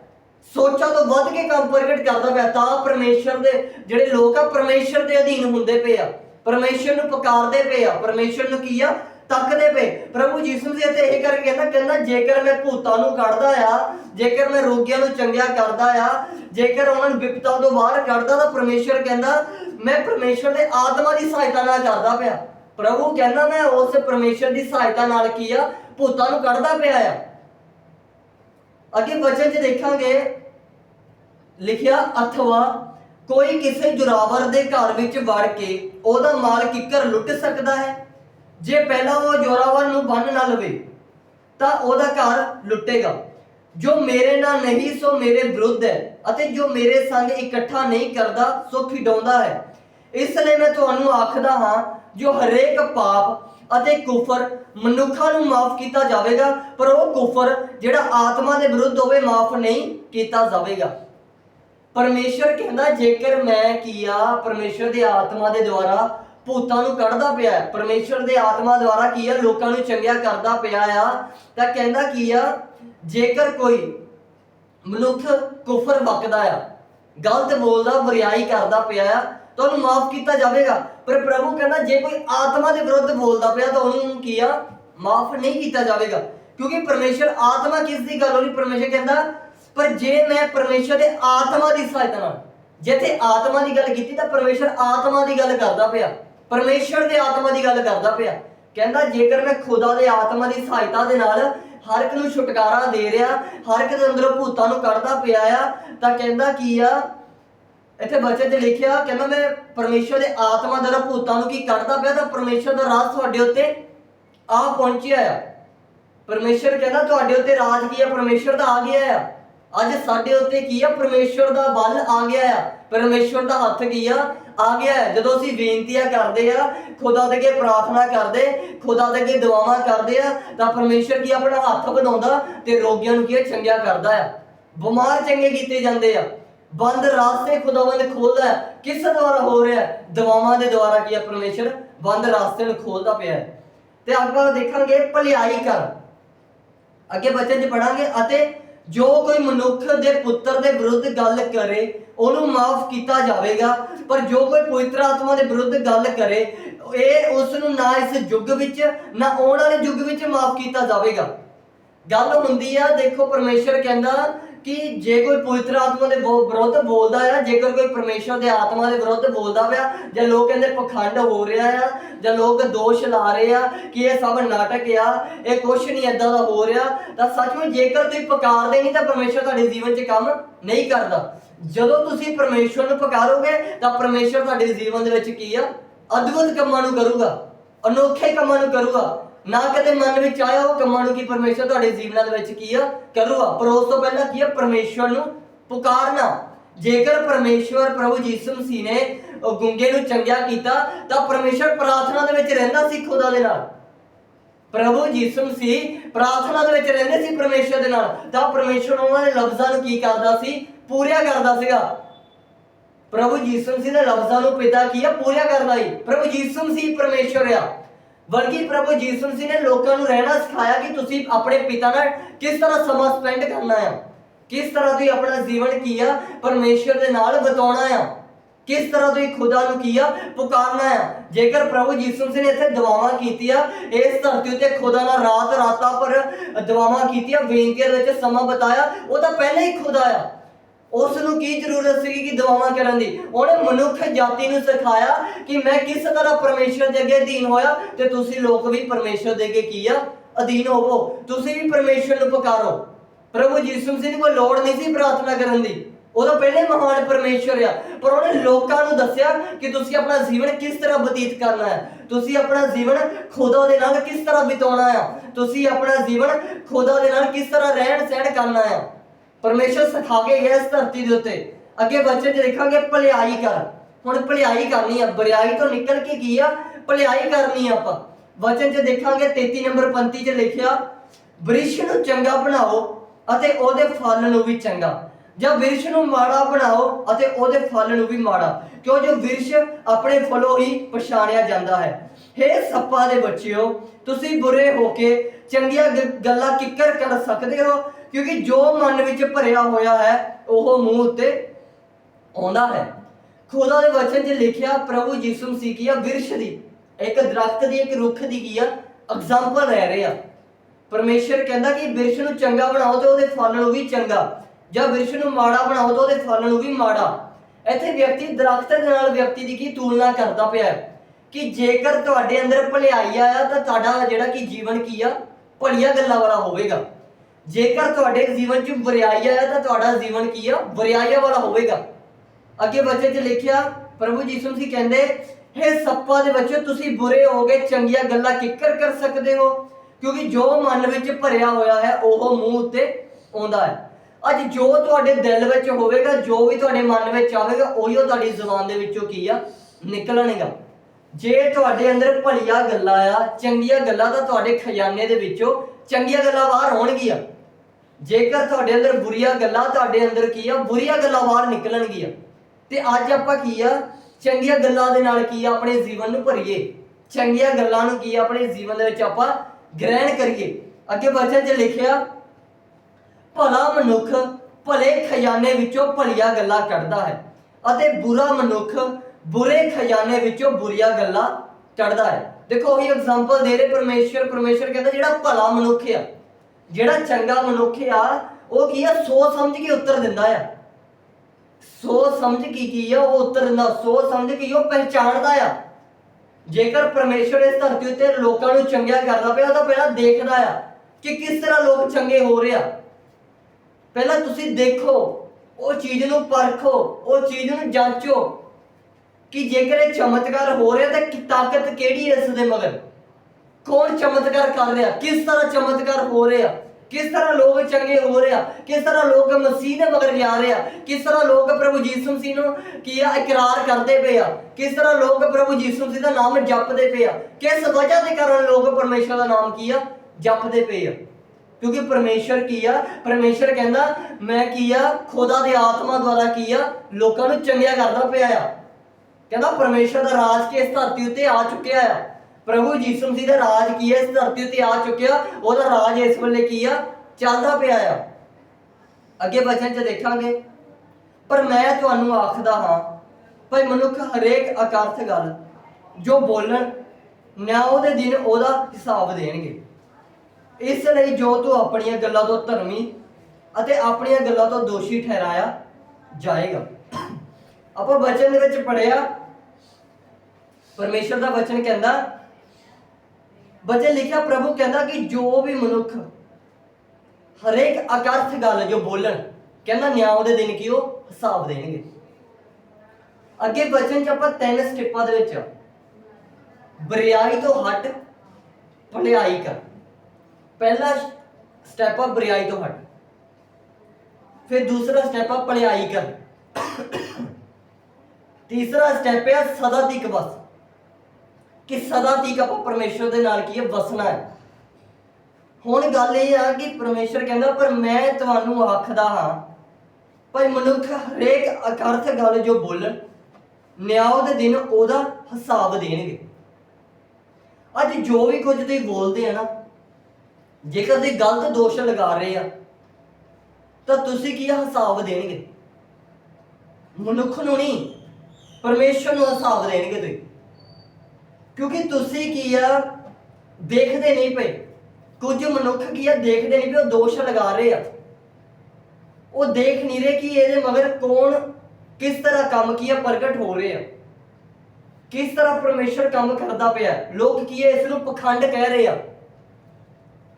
ਸੋਚਾਂ ਤੋਂ ਵੱਧ ਕੇ ਕੰਮ ਪ੍ਰਗਟ ਕਰਦਾ ਪਿਆ, ਤਾਂ ਪਰਮੇਸ਼ਰ ਦੇ ਜਿਹੜੇ ਲੋਕ ਆ, ਪਰਮੇਸ਼ਰ ਦੇ ਅਧੀਨ ਹੁੰਦੇ ਪਏ ਆ। ਪਰਮੇਸ਼ਰ ਨੂੰ ਪੁਕਾਰਦੇ ਪਏ ਆ। ਪਰਮੇਸ਼ਰ ਨੂੰ ਕੀ ਆ? ਤੱਕਦੇ ਪਏ। ਪ੍ਰਭੂ ਯਿਸੂ ਜੀ ਤੇ ਇਹ ਕਰਕੇ ਕਹਿੰਦਾ ਕਹਿੰਦਾ, ਜੇਕਰ ਮੈਂ ਭੂਤਾਂ ਨੂੰ ਕੱਢਦਾ ਆ, ਜੇਕਰ ਮੈਂ ਰੋਗੀਆਂ ਨੂੰ ਚੰਗਿਆ ਕਰਦਾ ਆ, ਜੇਕਰ ਉਹਨਾਂ ਨੂੰ ਵਿਪਤਾ ਤੋਂ ਬਾਹਰ ਕੱਢਦਾ ਤਾਂ ਪਰਮੇਸ਼ਰ ਕਹਿੰਦਾ, ਮੈਂ ਪਰਮੇਸ਼ਰ ਦੇ ਆਤਮਾ ਦੀ ਸਹਾਇਤਾ ਨਾਲ ਕਰਦਾ ਪਿਆ। ਪ੍ਰਭੂ ਕਹਿੰਦਾ ਮੈਂ ਉਸ ਪਰਮੇਸ਼ਰ ਦੀ ਸਹਾਇਤਾ ਨਾਲ ਕੀ ਆ? ਭੂਤਾਂ ਨੂੰ ਕੱਢਦਾ ਪਿਆ ਆ। ਅੱਗੇ ਵਚਨ 'ਚ ਦੇਖਾਂਗੇ, ਲਿਖਿਆ, ਅਥਵਾ ਕੋਈ ਕਿਸੇ ਜੁਰਾਵਰ ਦੇ ਘਰ ਵਿੱਚ ਵੜ ਕੇ ਉਹਦਾ ਮਾਲ ਕਿੱਕਰ ਲੁੱਟ ਸਕਦਾ ਹੈ? ਜੇ ਪਹਿਲਾਂ ਉਹ ਜੋਰਾਵਰ ਨੂੰ ਬੰਨ ਨਾ ਲਵੇ, ਤਾਂ ਉਹਦਾ ਘਰ ਲੁੱਟੇਗਾ। ਜੋ ਮੇਰੇ ਨਾਲ ਨਹੀਂ, ਸੋ ਮੇਰੇ ਵਿਰੁੱਧ ਹੈ, ਅਤੇ ਜੋ ਮੇਰੇ ਸੰਗ ਇਕੱਠਾ ਨਹੀਂ ਕਰਦਾ, ਸੋ ਖਿਡਾਉਂਦਾ ਹੈ। ਇਸ ਲਈ ਮੈਂ ਤੁਹਾਨੂੰ ਆਖਦਾ ਹਾਂ, ਜੋ ਹਰੇਕ ਪਾਪ ਅਤੇ ਕੁਫਰ ਮਨੁੱਖਾਂ ਨੂੰ ਮਾਫ ਕੀਤਾ ਜਾਵੇਗਾ, ਪਰ ਉਹ ਕੁਫਰ ਜਿਹੜਾ ਆਤਮਾ ਦੇ ਵਿਰੁੱਧ ਹੋਵੇ, ਮਾਫ ਨਹੀਂ ਕੀਤਾ ਜਾਵੇਗਾ। ਪਰਮੇਸ਼ਰ ਕਹਿੰਦਾ, ਜੇਕਰ ਮੈਂ ਕੀਆ, ਪਰਮੇਸ਼ਰ ਦੀ ਆਤਮਾ ਦੇ ਦੁਆਰਾ ਭੂਤਾਂ ਨੂੰ ਕੱਢਦਾ ਪਿਆ ਹੈ। ਪਰਮੇਸ਼ਰ ਦੇ ਆਤਮਾ ਦੁਆਰਾ ਕੀ ਆ? ਲੋਕਾਂ ਨੂੰ ਚੰਗਿਆ ਕਰਦਾ ਪਿਆ ਆ। ਤਾਂ ਕਹਿੰਦਾ ਕੀ ਆ? ਜੇਕਰ ਕੋਈ ਮਨੁੱਖ ਕੁਫਰ ਵਕਦਾ ਆ, ਗਲਤ ਬੋਲਦਾ ਬਰਿਆਈ ਕਰਦਾ ਪਿਆ ਆ, ਤਾਂ ਉਹਨੂੰ ਮਾਫ ਕੀਤਾ ਜਾਵੇਗਾ। ਪਰ ਪ੍ਰਭੂ ਕਹਿੰਦਾ, ਜੇ ਕੋਈ ਆਤਮਾ ਦੇ ਵਿਰੁੱਧ ਬੋਲਦਾ ਪਿਆ, ਤਾਂ ਉਹਨੂੰ ਕੀ ਆ? ਮਾਫ ਨਹੀਂ ਕੀਤਾ ਜਾਵੇਗਾ। ਕਿਉਂਕਿ ਪਰਮੇਸ਼ਰ ਆਤਮਾ ਕਿਸ ਦੀ ਗੱਲ ਹੋ ਰਹੀ ਪਰਮੇਸ਼ਰ ਕਹਿੰਦਾ, ਪਰ ਜੇ ਮੈਂ ਪਰਮੇਸ਼ਰ ਦੇ ਆਤਮਾ ਦੀ ਸਹਾਇਤਾ ਨਾਲ ਜਿੱਥੇ ਆਤਮਾ ਦੀ ਗੱਲ ਕੀਤੀ, ਤਾਂ ਪਰਮੇਸ਼ਰ ਆਤਮਾ ਦੀ ਗੱਲ ਕਰਦਾ ਪਿਆ। ਪਰਮੇਸ਼ਰ ਦੇ ਆਤਮਾ ਦੀ ਗੱਲ ਕਰਦਾ ਪਿਆ। ਕਹਿੰਦਾ, ਜੇਕਰ ਮੈਂ ਖੁਦਾ ਦੇ ਆਤਮਾ ਦੀ ਸਹਾਇਤਾ ਦੇ ਨਾਲ ਹਰ ਇੱਕ ਨੂੰ ਛੁਟਕਾਰਾ ਦੇ ਰਿਹਾ, ਹਰ ਇੱਕ ਦੇ ਅੰਦਰੋਂ ਭੂਤਾਂ ਨੂੰ ਕੱਢਦਾ ਪਿਆ ਆ, ਤਾਂ ਕਹਿੰਦਾ ਕੀ ਆ? ਇੱਥੇ ਬਚਨ 'ਚ ਲਿਖਿਆ, ਕਹਿੰਦਾ, ਮੈਂ ਪਰਮੇਸ਼ਰ ਦੇ ਆਤਮਾ ਦੁਆਰਾ ਭੂਤਾਂ ਨੂੰ ਕੀ ਕੱਢਦਾ ਪਿਆ, ਤਾਂ ਪਰਮੇਸ਼ਰ ਦਾ ਰਾਜ ਤੁਹਾਡੇ ਉੱਤੇ ਆ ਪਹੁੰਚਿਆ ਆ। ਪਰਮੇਸ਼ਰ ਕਹਿੰਦਾ, ਤੁਹਾਡੇ ਉੱਤੇ ਰਾਜ ਕੀ ਆ? ਪਰਮੇਸ਼ਰ ਦਾ ਆ ਗਿਆ ਆ। ਅੱਜ ਸਾਡੇ ਉੱਤੇ ਕੀ ਆ? ਪਰਮੇਸ਼ਵਰ ਦਾ ਬਲ ਆ ਗਿਆ ਆ। ਪਰਮੇਸ਼ਵਰ ਦਾ ਹੱਥ ਕੀ ਆ? ਆ ਗਿਆ ਹੈ। ਜਦੋਂ ਅਸੀਂ ਬੇਨਤੀਆਂ ਕਰਦੇ ਆ, ਖੁਦਾ ਦੇ ਅੱਗੇ ਪ੍ਰਾਰਥਨਾ ਕਰਦੇ, ਖੁਦਾ ਦੇ ਅੱਗੇ ਦੁਆਵਾਂ ਕਰਦੇ ਆ, ਤਾਂ ਪਰਮੇਸ਼ਵਰ ਕੀ ਆਪਣਾ ਹੱਥ ਵਧਾਉਂਦਾ ਤੇ ਰੋਗੀਆਂ ਨੂੰ ਕੀ ਆ ਚੰਗਿਆ ਕਰਦਾ ਆ। ਬਿਮਾਰ ਚੰਗੇ ਕੀਤੇ ਜਾਂਦੇ ਆ। ਬੰਦ ਰਾਸਤੇ ਖੁਦਾਵੰਦ ਖੋਲਦਾ ਹੈ। ਕਿਸ ਦੁਆਰਾ ਹੋ ਰਿਹਾ ਹੈ? ਦੁਆਵਾਂ ਦੇ ਦੁਆਰਾ ਕੀ ਆ ਪਰਮੇਸ਼ਵਰ ਬੰਦ ਰਾਸਤੇ ਨੂੰ ਖੋਲਦਾ ਪਿਆ ਹੈ। ਤੇ ਆਪਾਂ ਦੇਖਾਂਗੇ, ਭਲਾਈ ਕਰ। ਅੱਗੇ ਬਚਨ ਚ ਪੜਾਂਗੇ ਅਤੇ ਜੋ ਕੋਈ ਮਨੁੱਖ ਦੇ ਪੁੱਤਰ ਦੇ ਵਿਰੁੱਧ ਗੱਲ ਕਰੇ ਉਹਨੂੰ ਮਾਫ ਕੀਤਾ ਜਾਵੇਗਾ, ਪਰ ਜੋ ਕੋਈ ਪਵਿੱਤਰ ਆਤਮਾ ਦੇ ਵਿਰੁੱਧ ਗੱਲ ਕਰੇ, ਇਹ ਉਸ ਨੂੰ ਨਾ ਇਸ ਯੁੱਗ ਵਿੱਚ, ਨਾ ਆਉਣ ਵਾਲੇ ਯੁੱਗ ਵਿੱਚ ਮਾਫ ਕੀਤਾ ਜਾਵੇਗਾ। ਗੱਲ ਹੁੰਦੀ ਆ, ਦੇਖੋ ਪਰਮੇਸ਼ਰ ਕਹਿੰਦਾ ਕਿ ਜੇ ਕੋਈ ਪਵਿੱਤਰ ਆਤਮਾ ਦੇ ਵਿਰੁ- ਵਿਰੁੱਧ ਬੋਲਦਾ ਆ, ਜੇਕਰ ਕੋਈ ਪਰਮੇਸ਼ਰ ਦੇ ਆਤਮਾ ਦੇ ਵਿਰੁੱਧ ਬੋਲਦਾ ਪਿਆ, ਜਾਂ ਲੋਕ ਕਹਿੰਦੇ ਪਖੰਡ ਹੋ ਰਿਹਾ ਆ, ਜਾਂ ਲੋਕ ਦੋਸ਼ ਲਾ ਰਹੇ ਆ ਕਿ ਇਹ ਸਭ ਨਾਟਕ ਆ, ਇਹ ਕੁਛ ਨਹੀਂ ਏਦਾਂ ਦਾ ਹੋ ਰਿਹਾ, ਤਾਂ ਸੱਚਮੁੱਚ ਜੇਕਰ ਤੁਸੀਂ ਪੁਕਾਰਦੇ ਨਹੀਂ ਤਾਂ ਪਰਮੇਸ਼ਰ ਤੁਹਾਡੇ ਜੀਵਨ 'ਚ ਕੰਮ ਨਹੀਂ ਕਰਦਾ। ਜਦੋਂ ਤੁਸੀਂ ਪਰਮੇਸ਼ਰ ਨੂੰ ਪੁਕਾਰੋਗੇ, ਤਾਂ ਪਰਮੇਸ਼ਰ ਤੁਹਾਡੇ ਜੀਵਨ ਦੇ ਵਿੱਚ ਕੀ ਆ? ਅਦਭੁਤ ਕੰਮਾਂ ਨੂੰ ਕਰੂਗਾ, ਅਨੋਖੇ ਕੰਮਾਂ ਨੂੰ ਕਰੂਗਾ। ਨਾ ਕਦੇ ਮਨ ਵਿੱਚ ਆਇਆ ਉਹ ਕੰਮਾਂ ਨੂੰ ਕਿ ਪਰਮੇਸ਼ਰ ਤੁਹਾਡੇ ਜੀਵਨਾਂ ਦੇ ਵਿੱਚ ਕੀ ਆ? ਕਰੂਗਾ ਪਰ ਉਸ ਤੋਂ ਪਹਿਲਾਂ ਕੀ ਆ? ਪਰਮੇਸ਼ਰ ਨੂੰ ਪੁਕਾਰਨਾ। ਜੇਕਰ ਪਰਮੇਸ਼ਰ ਪ੍ਰਭੂ ਯੀਸ਼ੂ ਮਸੀਹ ਨੇ ਉਹ ਗੁੰਗੇ ਨੂੰ ਚੰਗਿਆ ਕੀਤਾ, ਤਾਂ ਪਰਮੇਸ਼ਰ ਪ੍ਰਾਰਥਨਾ ਦੇ ਵਿੱਚ ਰਹਿੰਦਾ ਸੀ ਖੁਦਾ ਦੇ ਨਾਲ। ਪ੍ਰਭੂ ਯੀਸ਼ੂ ਮਸੀਹ ਪ੍ਰਾਰਥਨਾ ਦੇ ਵਿੱਚ ਰਹਿੰਦੇ ਸੀ ਪਰਮੇਸ਼ਰ ਦੇ ਨਾਲ। ਤਾਂ ਪਰਮੇਸ਼ਰ ਉਹਨਾਂ ਦੇ ਲਫ਼ਜ਼ਾਂ ਨੂੰ ਕੀ ਕਰਦਾ ਸੀ? ਪੂਰਿਆ ਕਰਦਾ ਸੀਗਾ। ਪ੍ਰਭੂ ਯੀਸ਼ੂ ਮਸੀਹ ਦੇ ਲਫ਼ਜ਼ਾਂ ਨੂੰ ਪਿਤਾ ਕੀ ਆ? ਪੂਰਿਆ ਕਰਦਾ ਹੀ ਪ੍ਰਭੂ ਯੀਸ਼ੂ ਮਸੀਹ ਪਰਮੇਸ਼ਰ ਆ। ਬਲਕਿ ਪ੍ਰਭੂ ਯੀਸ਼ੂ ਮਸੀਹ ਨੇ ਲੋਕਾਂ ਨੂੰ ਰਹਿਣਾ ਸਿਖਾਇਆ ਕਿ ਤੁਸੀਂ ਆਪਣੇ ਪਿਤਾ ਨਾਲ ਕਿਸ ਤਰ੍ਹਾਂ ਸਮਾਂ ਸਪੈਂਡ ਕਰਨਾ ਆ? ਕਿਸ ਤਰ੍ਹਾਂ ਤੁਸੀਂ ਆਪਣਾ ਜੀਵਨ ਕੀ ਆ ਪਰਮੇਸ਼ਰ ਦੇ ਨਾਲ ਬਿਤਾਉਣਾ ਆ। ਕਿਸ ਤਰ੍ਹਾਂ ਤੁਸੀਂ ਖੁਦਾ ਨੂੰ ਕੀ ਆ ਪੁਕਾਰਨਾ ਆ। ਜੇਕਰ ਪ੍ਰਭੂ ਯੀਸ਼ੂ ਮਸੀਹ ਨੇ ਇੱਥੇ ਦੁਆਵਾਂ ਕੀਤੀਆਂ, ਇਸ ਧਰਤੀ ਉੱਤੇ ਖੁਦਾ ਨਾਲ ਰਾਤ ਰਾਤਾਂ ਪਰ ਦੁਆਵਾਂ ਕੀਤੀਆਂ, ਬੇਨਤੀਆਂ ਦੇ ਵਿੱਚ ਸਮਾਂ ਬਤਾਇਆ, ਉਹ ਤਾਂ ਪਹਿਲਾਂ ਹੀ ਖੁਦਾ ਆ। ਉਸ ਨੂੰ ਕੀ ਜ਼ਰੂਰਤ ਸੀ ਕਿ ਦੁਆਵਾਂ ਕਰਨ ਦੀ? ਉਹਨੇ ਮਨੁੱਖ ਜਾਤੀ ਨੂੰ ਸਿਖਾਇਆ ਕਿ ਮੈਂ ਕਿਸ ਤਰ੍ਹਾਂ ਪਰਮੇਸ਼ਰ ਦੇ ਅੱਗੇ ਅਧੀਨ ਹੋਇਆ ਤੇ ਤੁਸੀਂ ਲੋਕ ਵੀ ਪਰਮੇਸ਼ਰ ਦੇ ਅੱਗੇ ਕੀ ਆ? ਅਧੀਨ ਹੋਵੋ। ਤੁਸੀਂ ਵੀ ਪਰਮੇਸ਼ਰ ਨੂੰ ਪੁਕਾਰੋ। ਪ੍ਰਭੂ ਯੀਸ਼ੂ ਮਸੀਹ ਦੀ ਕੋਈ ਲੋੜ ਨਹੀਂ ਸੀ ਪ੍ਰਾਰਥਨਾ ਕਰਨ ਦੀ। ਉਹ ਤਾਂ ਪਹਿਲੇ ਮਹਾਨ ਪਰਮੇਸ਼ਰ ਆ। ਪਰ ਉਹਨੇ ਲੋਕਾਂ ਨੂੰ ਦੱਸਿਆ ਕਿ ਤੁਸੀਂ ਆਪਣਾ ਜੀਵਨ ਕਿਸ ਤਰ੍ਹਾਂ ਬਤੀਤ ਕਰਨਾ ਹੈ? ਤੁਸੀਂ ਆਪਣਾ ਜੀਵਨ ਖੁਦਾ ਦੇ ਨਾਲ ਕਿਸ ਤਰ੍ਹਾਂ ਬਿਤਾਉਣਾ ਆ ਤੁਸੀਂ ਆਪਣਾ ਜੀਵਨ ਖੁਦਾ ਦੇ ਨਾਲ ਕਿਸ ਤਰ੍ਹਾਂ ਰਹਿਣ ਸਹਿਣ ਕਰਨਾ ਆ ਪਰਮੇਸ਼ਰ ਸਿਖਾ ਕੇ ਗਿਆ ਇਸ ਧਰਤੀ ਦੇ ਉੱਤੇ। ਅੱਗੇ ਬੱਚੇ ਚ ਦੇਖਾਂਗੇ, ਭਲਾਈ ਕਰ। ਹੁਣ ਭਲਾਈ ਕਰਨੀ ਆ ਬੁਰਾਈ ਤੋਂ ਨਿਕਲ ਕੇ ਕੀ ਆ? ਭਲਾਈ ਕਰਨੀ ਆ ਆਪਾਂ। ਵਚਨ ਚ ਦੇਖਾਂਗੇ 33 ਨੰਬਰ ਪੰਕਤੀ ਚ ਲਿਖਿਆ, ਬ੍ਰਿਸ਼ ਨੂੰ ਚੰਗਾ ਬਣਾਓ ਅਤੇ ਉਹਦੇ ਫਲ ਨੂੰ ਵੀ ਚੰਗਾ। ਜਾਂ ਵਿਰਸ਼ ਨੂੰ ਮਾੜਾ ਬਣਾਓ ਅਤੇ ਉਹਦੇ ਫਲ ਨੂੰ ਵੀ ਮਾੜਾ। ਕਿਉਂ? ਜੋ ਵਿਰਸ਼ ਆਪਣੇ ਫਲੋਂ ਹੀ ਪਛਾਣਿਆ ਜਾਂਦਾ ਹੈ। ਹੇ ਸੱਪਾ ਦੇ ਬੱਚਿਓ, ਤੁਸੀਂ ਬੁਰੇ ਹੋ ਕੇ ਚੰਗੀਆਂ ਗੱਲਾਂ ਕਿੱਕਰ ਕਰ ਸਕਦੇ ਹੋ? ਕਿਉਂਕਿ ਜੋ ਮਨ ਵਿੱਚ ਭਰਿਆ ਹੋਇਆ ਹੈ, ਉਹ ਮੂੰਹ ਉੱਤੇ ਆਉਂਦਾ ਹੈ। ਖੁਦਾ ਦੇ ਵਚਨ 'ਚ ਲਿਖਿਆ, ਪ੍ਰਭੂ ਯਿਸੂ ਮਸੀਹ ਕੀ ਆ? ਵਿਰਸ਼ ਦੀ। ਇੱਕ ਦਰਖਤ ਦੀ, ਇੱਕ ਰੁੱਖ ਦੀ ਕੀ ਆ? ਐਗਜ਼ਾਮਪਲ ਰਹਿ ਰਹੇ ਆ। ਪਰਮੇਸ਼ਰ ਕਹਿੰਦਾ ਕਿ ਵਿਰਸ਼ ਨੂੰ ਚੰਗਾ ਬਣਾਓ ਤੇ ਉਹਦੇ ਫਲ ਨੂੰ ਵੀ ਚੰਗਾ। ਜਾਂ ਵਿਰਸ਼ ਨੂੰ ਮਾੜਾ ਬਣਾਓ ਤੇ ਉਹਦੇ ਫਲ ਨੂੰ ਵੀ ਮਾੜਾ। ਇੱਥੇ ਵਿਅਕਤੀ ਦਰਖਤ ਦੇ ਨਾਲ ਵਿਅਕਤੀ ਦੀ ਕੀ ਤੁਲਨਾ ਕਰਦਾ ਪਿਆ ਹੈ? ਕਿ ਜੇਕਰ ਤੁਹਾਡੇ ਅੰਦਰ ਭਲਾਈ ਆ ਤਾਂ ਤੁਹਾਡਾ ਜਿਹੜਾ ਕਿ ਜੀਵਨ ਕੀ ਆ? ਭਲੀਆਂ ਗੱਲਾਂ ਵਾਲਾ ਹੋਵੇਗਾ। ਜੇਕਰ ਤੁਹਾਡੇ ਜੀਵਨ 'ਚ ਬੁਰਾਈ ਆ ਤਾਂ ਤੁਹਾਡਾ ਜੀਵਨ ਕੀ ਆ? ਬੁਰਾਈਆਂ ਵਾਲਾ ਹੋਵੇਗਾ। ਅੱਗੇ ਬੱਚੇ 'ਚ ਲਿਖਿਆ, ਪ੍ਰਭੂ ਯੀਸ਼ੂ ਮਸੀਹ ਕਹਿੰਦੇ, ਹੇ ਸੱਪਾ ਦੇ ਬੱਚਿਓ ਤੁਸੀਂ ਬੁਰੇ ਹੋਗੇ ਚੰਗੀਆਂ ਗੱਲਾਂ ਕਿੱਕਰ ਕਰ ਸਕਦੇ ਹੋ? ਕਿਉਂਕਿ ਜੋ ਮਨ ਵਿੱਚ ਭਰਿਆ ਹੋਇਆ ਹੈ, ਉਹ ਮੂੰਹ ਉੱਤੇ ਆਉਂਦਾ ਹੈ। ਅੱਜ ਜੋ ਤੁਹਾਡੇ ਦਿਲ ਵਿੱਚ ਹੋਵੇਗਾ, ਜੋ ਵੀ ਤੁਹਾਡੇ ਮਨ ਵਿੱਚ ਆਵੇਗਾ, ਉਹੀ ਉਹ ਤੁਹਾਡੀ ਜ਼ੁਬਾਨ ਦੇ ਵਿੱਚੋਂ ਕੀ ਆ? ਨਿਕਲਣਗਾ। ਜੇ ਤੁਹਾਡੇ ਅੰਦਰ ਭਲੀਆਂ ਗੱਲਾਂ ਆ, ਚੰਗੀਆਂ ਗੱਲਾਂ, ਤਾਂ ਤੁਹਾਡੇ ਖਜ਼ਾਨੇ ਦੇ ਵਿੱਚੋਂ ਚੰਗੀਆਂ ਗੱਲਾਂ ਬਾਹਰ ਆਉਣਗੀਆਂ ਜੇਕਰ ਤੁਹਾਡੇ ਅੰਦਰ ਬੁਰੀਆਂ ਗੱਲਾਂ, ਤੁਹਾਡੇ ਅੰਦਰ ਕੀ ਆ? ਬੁਰੀਆਂ ਗੱਲਾਂ ਬਾਹਰ ਨਿਕਲਣਗੀਆਂ। ਤੇ ਅੱਜ ਆਪਾਂ ਕੀ ਆ? ਚੰਗੀਆਂ ਗੱਲਾਂ ਦੇ ਨਾਲ ਕੀ ਆ? ਆਪਣੇ ਜੀਵਨ ਨੂੰ ਭਰੀਏ। ਚੰਗੀਆਂ ਗੱਲਾਂ ਨੂੰ ਕੀ ਆ? ਆਪਣੇ ਜੀਵਨ ਦੇ ਵਿੱਚ ਆਪਾਂ ਗ੍ਰਹਿਣ ਕਰੀਏ। ਅੱਗੇ ਬਚਨ 'ਚ ਲਿਖਿਆ, ਭਲਾ ਮਨੁੱਖ ਭਲੇ ਖਜ਼ਾਨੇ ਵਿੱਚੋਂ ਭਲੀਆਂ ਗੱਲਾਂ ਕੱਢਦਾ ਹੈ ਅਤੇ ਬੁਰਾ ਮਨੁੱਖ ਬੁਰੇ ਖਜ਼ਾਨੇ ਵਿੱਚੋਂ ਬੁਰੀਆਂ ਗੱਲਾਂ ਕੱਢਦਾ ਹੈ। ਦੇਖੋ, ਉਹੀ ਐਗਜ਼ਾਮਪਲ ਦੇ ਰਹੇ ਪਰਮੇਸ਼ਰ। ਪਰਮੇਸ਼ਰ ਕਹਿੰਦਾ, ਜਿਹੜਾ ਭਲਾ ਮਨੁੱਖ ਆ ਜਿਹੜਾ ਚੰਗਾ ਮਨੁੱਖ ਆ, ਉਹ ਕੀ ਆ? ਸੋਚ ਸਮਝ ਕੇ ਉੱਤਰ ਦਿੰਦਾ ਆ। ਸੋਚ ਸਮਝ ਕੀ ਕੀ ਆ? ਉਹ ਉੱਤਰ ਦਿੰਦਾ। ਸੋਚ ਸਮਝ ਕੇ ਉਹ ਪਹਿਚਾਣਦਾ ਆ। ਜੇਕਰ ਪਰਮੇਸ਼ਰ ਇਸ ਧਰਤੀ ਉੱਤੇ ਲੋਕਾਂ ਨੂੰ ਚੰਗਿਆ ਕਰਦਾ ਪਿਆ, ਤਾਂ ਪਹਿਲਾਂ ਦੇਖਦਾ ਆ ਕਿ ਕਿਸ ਤਰ੍ਹਾਂ ਲੋਕ ਚੰਗੇ ਹੋ ਰਹੇ ਆ। ਪਹਿਲਾਂ ਤੁਸੀਂ ਦੇਖੋ, ਉਹ ਚੀਜ਼ ਨੂੰ ਪਰਖੋ, ਉਹ ਚੀਜ਼ ਨੂੰ ਜਾਂਚੋ ਕਿ ਜੇਕਰ ਇਹ ਚਮਤਕਾਰ ਹੋ ਰਿਹਾ, ਤਾਂ ਤਾਕਤ ਕਿਹੜੀ ਹੈ ਇਸ ਦੇ ਮਗਰ? ਕੌਣ ਚਮਤਕਾਰ ਕਰ ਰਿਹਾ? ਕਿਸ ਤਰ੍ਹਾਂ ਚਮਤਕਾਰ ਹੋ ਰਿਹਾ? ਕਿਸ ਤਰ੍ਹਾਂ ਲੋਕ ਚੰਗੇ ਹੋ ਰਹੇ? ਆ ਕਿਸ ਤਰ੍ਹਾਂ ਲੋਕ ਮਸੀਹ ਦੇ ਮਗਰ ਜਾ ਰਹੇ? ਆ ਕਿਸ ਤਰ੍ਹਾਂ ਲੋਕ ਪ੍ਰਭੂ ਯੀਸ਼ੂ ਮਸੀਹ ਨੂੰ ਕੀ ਆ, ਇਕਰਾਰ ਕਰਦੇ ਪਏ ਆ? ਕਿਸ ਤਰ੍ਹਾਂ ਲੋਕ ਪ੍ਰਭੂ ਯੀਸ਼ੂ ਮਸੀਹ ਦਾ ਨਾਮ ਜਪਦੇ ਪਏ ਆ? ਕਿਸ ਵਜ੍ਹਾ ਦੇ ਕਾਰਨ ਲੋਕ ਪਰਮੇਸ਼ਰ ਦਾ ਨਾਮ ਕੀ ਆ? ਜਪਦੇ ਪਏ ਆ? ਕਿਉਂਕਿ ਪਰਮੇਸ਼ਰ ਕੀ ਆ? ਪਰਮੇਸ਼ਰ ਕਹਿੰਦਾ, ਮੈਂ ਕੀ ਆ? ਖੁਦਾ ਦੀ ਆਤਮਾ ਦੁਆਰਾ ਕੀ ਆ? ਲੋਕਾਂ ਨੂੰ ਚੰਗਿਆ ਕਰਦਾ ਪਿਆ ਆ। ਕਹਿੰਦਾ, ਪਰਮੇਸ਼ਰ ਦਾ ਰਾਜ ਕੀ ਇਸ ਧਰਤੀ ਉੱਤੇ ਆ ਚੁੱਕਿਆ ਆ? ਪ੍ਰਭੂ ਯੀਸ਼ੂ ਮਸੀਹ ਦਾ ਰਾਜ ਕੀ ਹੈ? ਇਸ ਧਰਤੀ ਤੇ ਆ ਚੁੱਕਿਆ। ਉਹਦਾ ਰਾਜ ਇਸ ਵੇਲੇ ਕੀ ਆ? ਚੱਲਦਾ ਪਿਆ ਆ। ਅੱਗੇ ਬਚਨ 'ਚ ਦੇਖਾਂਗੇ। ਪਰ ਮੈਂ ਤੁਹਾਨੂੰ ਆਖਦਾ ਹਾਂ, ਭਈ ਮਨੁੱਖ ਹਰੇਕ ਅਕਰਥ ਗੱਲ ਜੋ ਬੋਲਣ ਨਿਆਂ ਦੇ ਦਿਨ ਉਹਦਾ ਹਿਸਾਬ ਦੇਣਗੇ। ਇਸ ਲਈ ਜੋ ਤੂੰ ਆਪਣੀਆਂ ਗੱਲਾਂ ਤੋਂ ਧਰਮੀ ਅਤੇ ਆਪਣੀਆਂ ਗੱਲਾਂ ਤੋਂ ਦੋਸ਼ੀ ਠਹਿਰਾਇਆ ਜਾਏਗਾ। ਆਪਾਂ ਵਚਨ ਦੇ ਵਿੱਚ ਪੜਿਆ ਪਰਮੇਸ਼ਰ ਦਾ ਵਚਨ ਕਹਿੰਦਾ ਵਚਨ ਲਿਖਿਆ ਪ੍ਰਭੂ ਕਹਿੰਦਾ ਕਿ ਜੋ ਵੀ ਮਨੁੱਖ ਹਰੇਕ ਅਕਰਥ ਗੱਲ ਜੋ ਬੋਲਣ, ਕਹਿੰਦਾ ਨਿਆਂ ਦੇ ਦਿਨ ਕੀ ਉਹ ਹਿਸਾਬ ਦੇਣਗੇ। ਅੱਗੇ ਵਚਨ ਚ ਆਪਾਂ ਤਿੰਨ ਸਟੈਪਾਂ ਦੇ ਵਿੱਚ ਬਰਿਆਈ ਤੋਂ ਹਟ, ਭਲਾਈ ਕਰ। ਪਹਿਲਾ ਸਟੈਪ ਆ ਬਰਿਆਈ ਤੋਂ ਹਟ। ਫਿਰ ਦੂਸਰਾ ਸਟੈਪ ਆ ਭਲਾਈ ਕਰ। ਤੀਸਰਾ ਸਟੈਪ ਹੈ ਸਦਾ ਤੀਕ ਬਸ ਕਿ ਸਦਾ ਤੀਕ ਆਪਾਂ ਪਰਮੇਸ਼ਰ ਦੇ ਨਾਲ ਕੀ ਹੈ ਵਸਣਾ ਹੈ। ਹੁਣ ਗੱਲ ਇਹ ਆ ਕਿ ਪਰਮੇਸ਼ਰ ਕਹਿੰਦਾ, ਪਰ ਮੈਂ ਤੁਹਾਨੂੰ ਆਖਦਾ ਹਾਂ, ਭਾਈ ਮਨੁੱਖ ਹਰੇਕ ਅਕਰਥ ਗੱਲ ਜੋ ਬੋਲਣ, ਨਿਆਂ ਦੇ ਦਿਨ ਉਹਦਾ ਹਿਸਾਬ ਦੇਣਗੇ। ਅੱਜ ਜੋ ਵੀ ਕੁਝ ਤੁਸੀਂ ਬੋਲਦੇ ਆ ਨਾ, ਜੇਕਰ ਤੁਸੀਂ ਗਲਤ ਦੋਸ਼ ਲਗਾ ਰਹੇ ਆ, ਤਾਂ ਤੁਸੀਂ ਕੀ ਹਿਸਾਬ ਦੇਣਗੇ। ਮਨੁੱਖ ਨੂੰ ਨਹੀਂ ਪਰਮੇਸ਼ਰ ਨੂੰ ਹਿਸਾਬ ਦੇਣਗੇ ਤੁਸੀਂ। ਕਿਉਂਕਿ ਤੁਸੀਂ ਕੀ ਆ, ਦੇਖਦੇ ਨਹੀਂ ਪਏ। ਕੁਝ ਮਨੁੱਖ ਕੀ ਆ, ਦੇਖਦੇ ਨਹੀਂ ਪਏ, ਉਹ ਦੋਸ਼ ਲਗਾ ਰਹੇ ਆ। ਉਹ ਦੇਖ ਨਹੀਂ ਰਹੇ ਕਿ ਇਹਦੇ ਮਗਰ ਕੌਣ ਕਿਸ ਤਰ੍ਹਾਂ ਕੰਮ ਕੀ ਆ, ਪ੍ਰਗਟ ਹੋ ਰਹੇ ਆ। ਕਿਸ ਤਰ੍ਹਾਂ ਪਰਮੇਸ਼ਰ ਕੰਮ ਕਰਦਾ ਪਿਆ ਲੋਕ ਕੀ ਹੈ ਇਸ ਨੂੰ ਪਖੰਡ ਕਹਿ ਰਹੇ ਆ।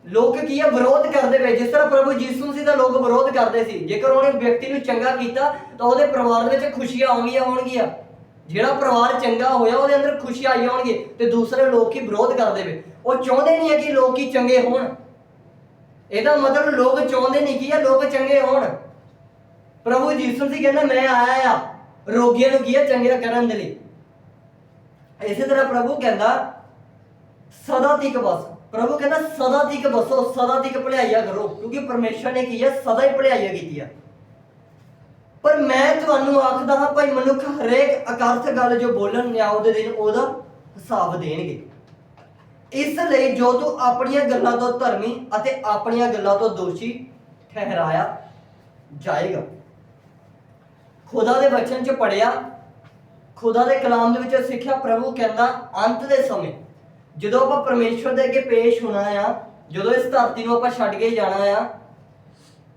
ਲੋਕ ਕੀ ਹੈ ਵਿਰੋਧ ਕਰਦੇ ਪਏ। ਜਿਸ ਤਰ੍ਹਾਂ ਪ੍ਰਭੂ ਯੀਸ਼ੂ ਸੀ ਤਾਂ ਲੋਕ ਵਿਰੋਧ ਕਰਦੇ ਸੀ। ਜੇਕਰ ਉਹਨੇ ਵਿਅਕਤੀ ਨੂੰ ਚੰਗਾ ਕੀਤਾ, ਤਾਂ ਉਹਦੇ ਪਰਿਵਾਰ ਵਿੱਚ ਖੁਸ਼ੀਆਂ ਆਉਣਗੀਆਂ, ਹੋਣਗੀਆਂ। ਜਿਹੜਾ ਪਰਿਵਾਰ ਚੰਗਾ ਹੋਇਆ, ਉਹਦੇ ਅੰਦਰ ਖੁਸ਼ੀਆਂ ਆਈ ਹੋਣਗੇ ਤੇ ਦੂਸਰੇ ਲੋਕ ਹੀ ਵਿਰੋਧ ਕਰਦੇ ਪਏ ਉਹ ਚਾਹੁੰਦੇ ਨਹੀਂ ਹੈ ਕਿ ਲੋਕ ਹੀ ਚੰਗੇ ਹੋਣ। ਇਹਦਾ ਮਤਲਬ ਲੋਕ ਚਾਹੁੰਦੇ ਨਹੀਂ ਕਿ ਇਹ ਲੋਕ ਚੰਗੇ ਹੋਣ। ਪ੍ਰਭੂ ਯੀਸ਼ੂ ਮਸੀਹ ਕਹਿੰਦਾ, ਮੈਂ ਆਇਆ ਆ, ਰੋਗੀਆਂ ਨੂੰ ਕੀ ਹੈ? ਚੰਗਾ ਕਰਨ ਦੇ ਲਈ। ਇਸੇ ਤਰ੍ਹਾਂ ਪ੍ਰਭੂ ਕਹਿੰਦਾ, ਸਦਾ ਤੀਕ ਬਸ। ਪ੍ਰਭੂ ਕਹਿੰਦਾ, ਸਦਾ ਤੀਕ ਬਸੋ, ਸਦਾ ਤੀਕ ਭਲਾਈਆ ਕਰੋ, ਕਿਉਂਕਿ ਪਰਮੇਸ਼ਰ ਨੇ ਕੀ ਹੈ? ਸਦਾ ਹੀ ਭਲਾਈਆ ਕੀਤੀ ਆ ਪਰ ਮੈਂ ਤੁਹਾਨੂੰ ਆਖਦਾ ਹਾਂ ਭਾਈ ਮਨੁੱਖ ਹਰੇਕ ਅਕਰਥ ਗੱਲ ਜੋ ਬੋਲਣ ਨਿਆਉ ਦੇ ਦਿਨ ਉਹਦਾ ਹਿਸਾਬ ਦੇਣਗੇ। ਇਸ ਲਈ ਜੋ ਤੂੰ ਆਪਣੀਆਂ ਗੱਲਾਂ ਤੋਂ ਧਰਮੀ ਅਤੇ ਆਪਣੀਆਂ ਗੱਲਾਂ ਤੋਂ ਦੋਸ਼ੀ ਠਹਿਰਾਇਆ ਜਾਏਗਾ। ਖੁਦਾ ਦੇ ਵਚਨ ਚ ਪੜਿਆ ਖੁਦਾ ਦੇ ਕਲਾਮ ਦੇ ਵਿੱਚ ਸਿੱਖਿਆ ਪ੍ਰਭੂ ਕਹਿੰਦਾ, ਅੰਤ ਦੇ ਸਮੇਂ ਜਦੋਂ ਆਪਾਂ ਪਰਮੇਸ਼ਵਰ ਦੇ ਅੱਗੇ ਪੇਸ਼ ਹੋਣਾ ਆ, ਜਦੋਂ ਇਸ ਧਰਤੀ ਨੂੰ ਆਪਾਂ ਛੱਡ ਕੇ ਜਾਣਾ ਆ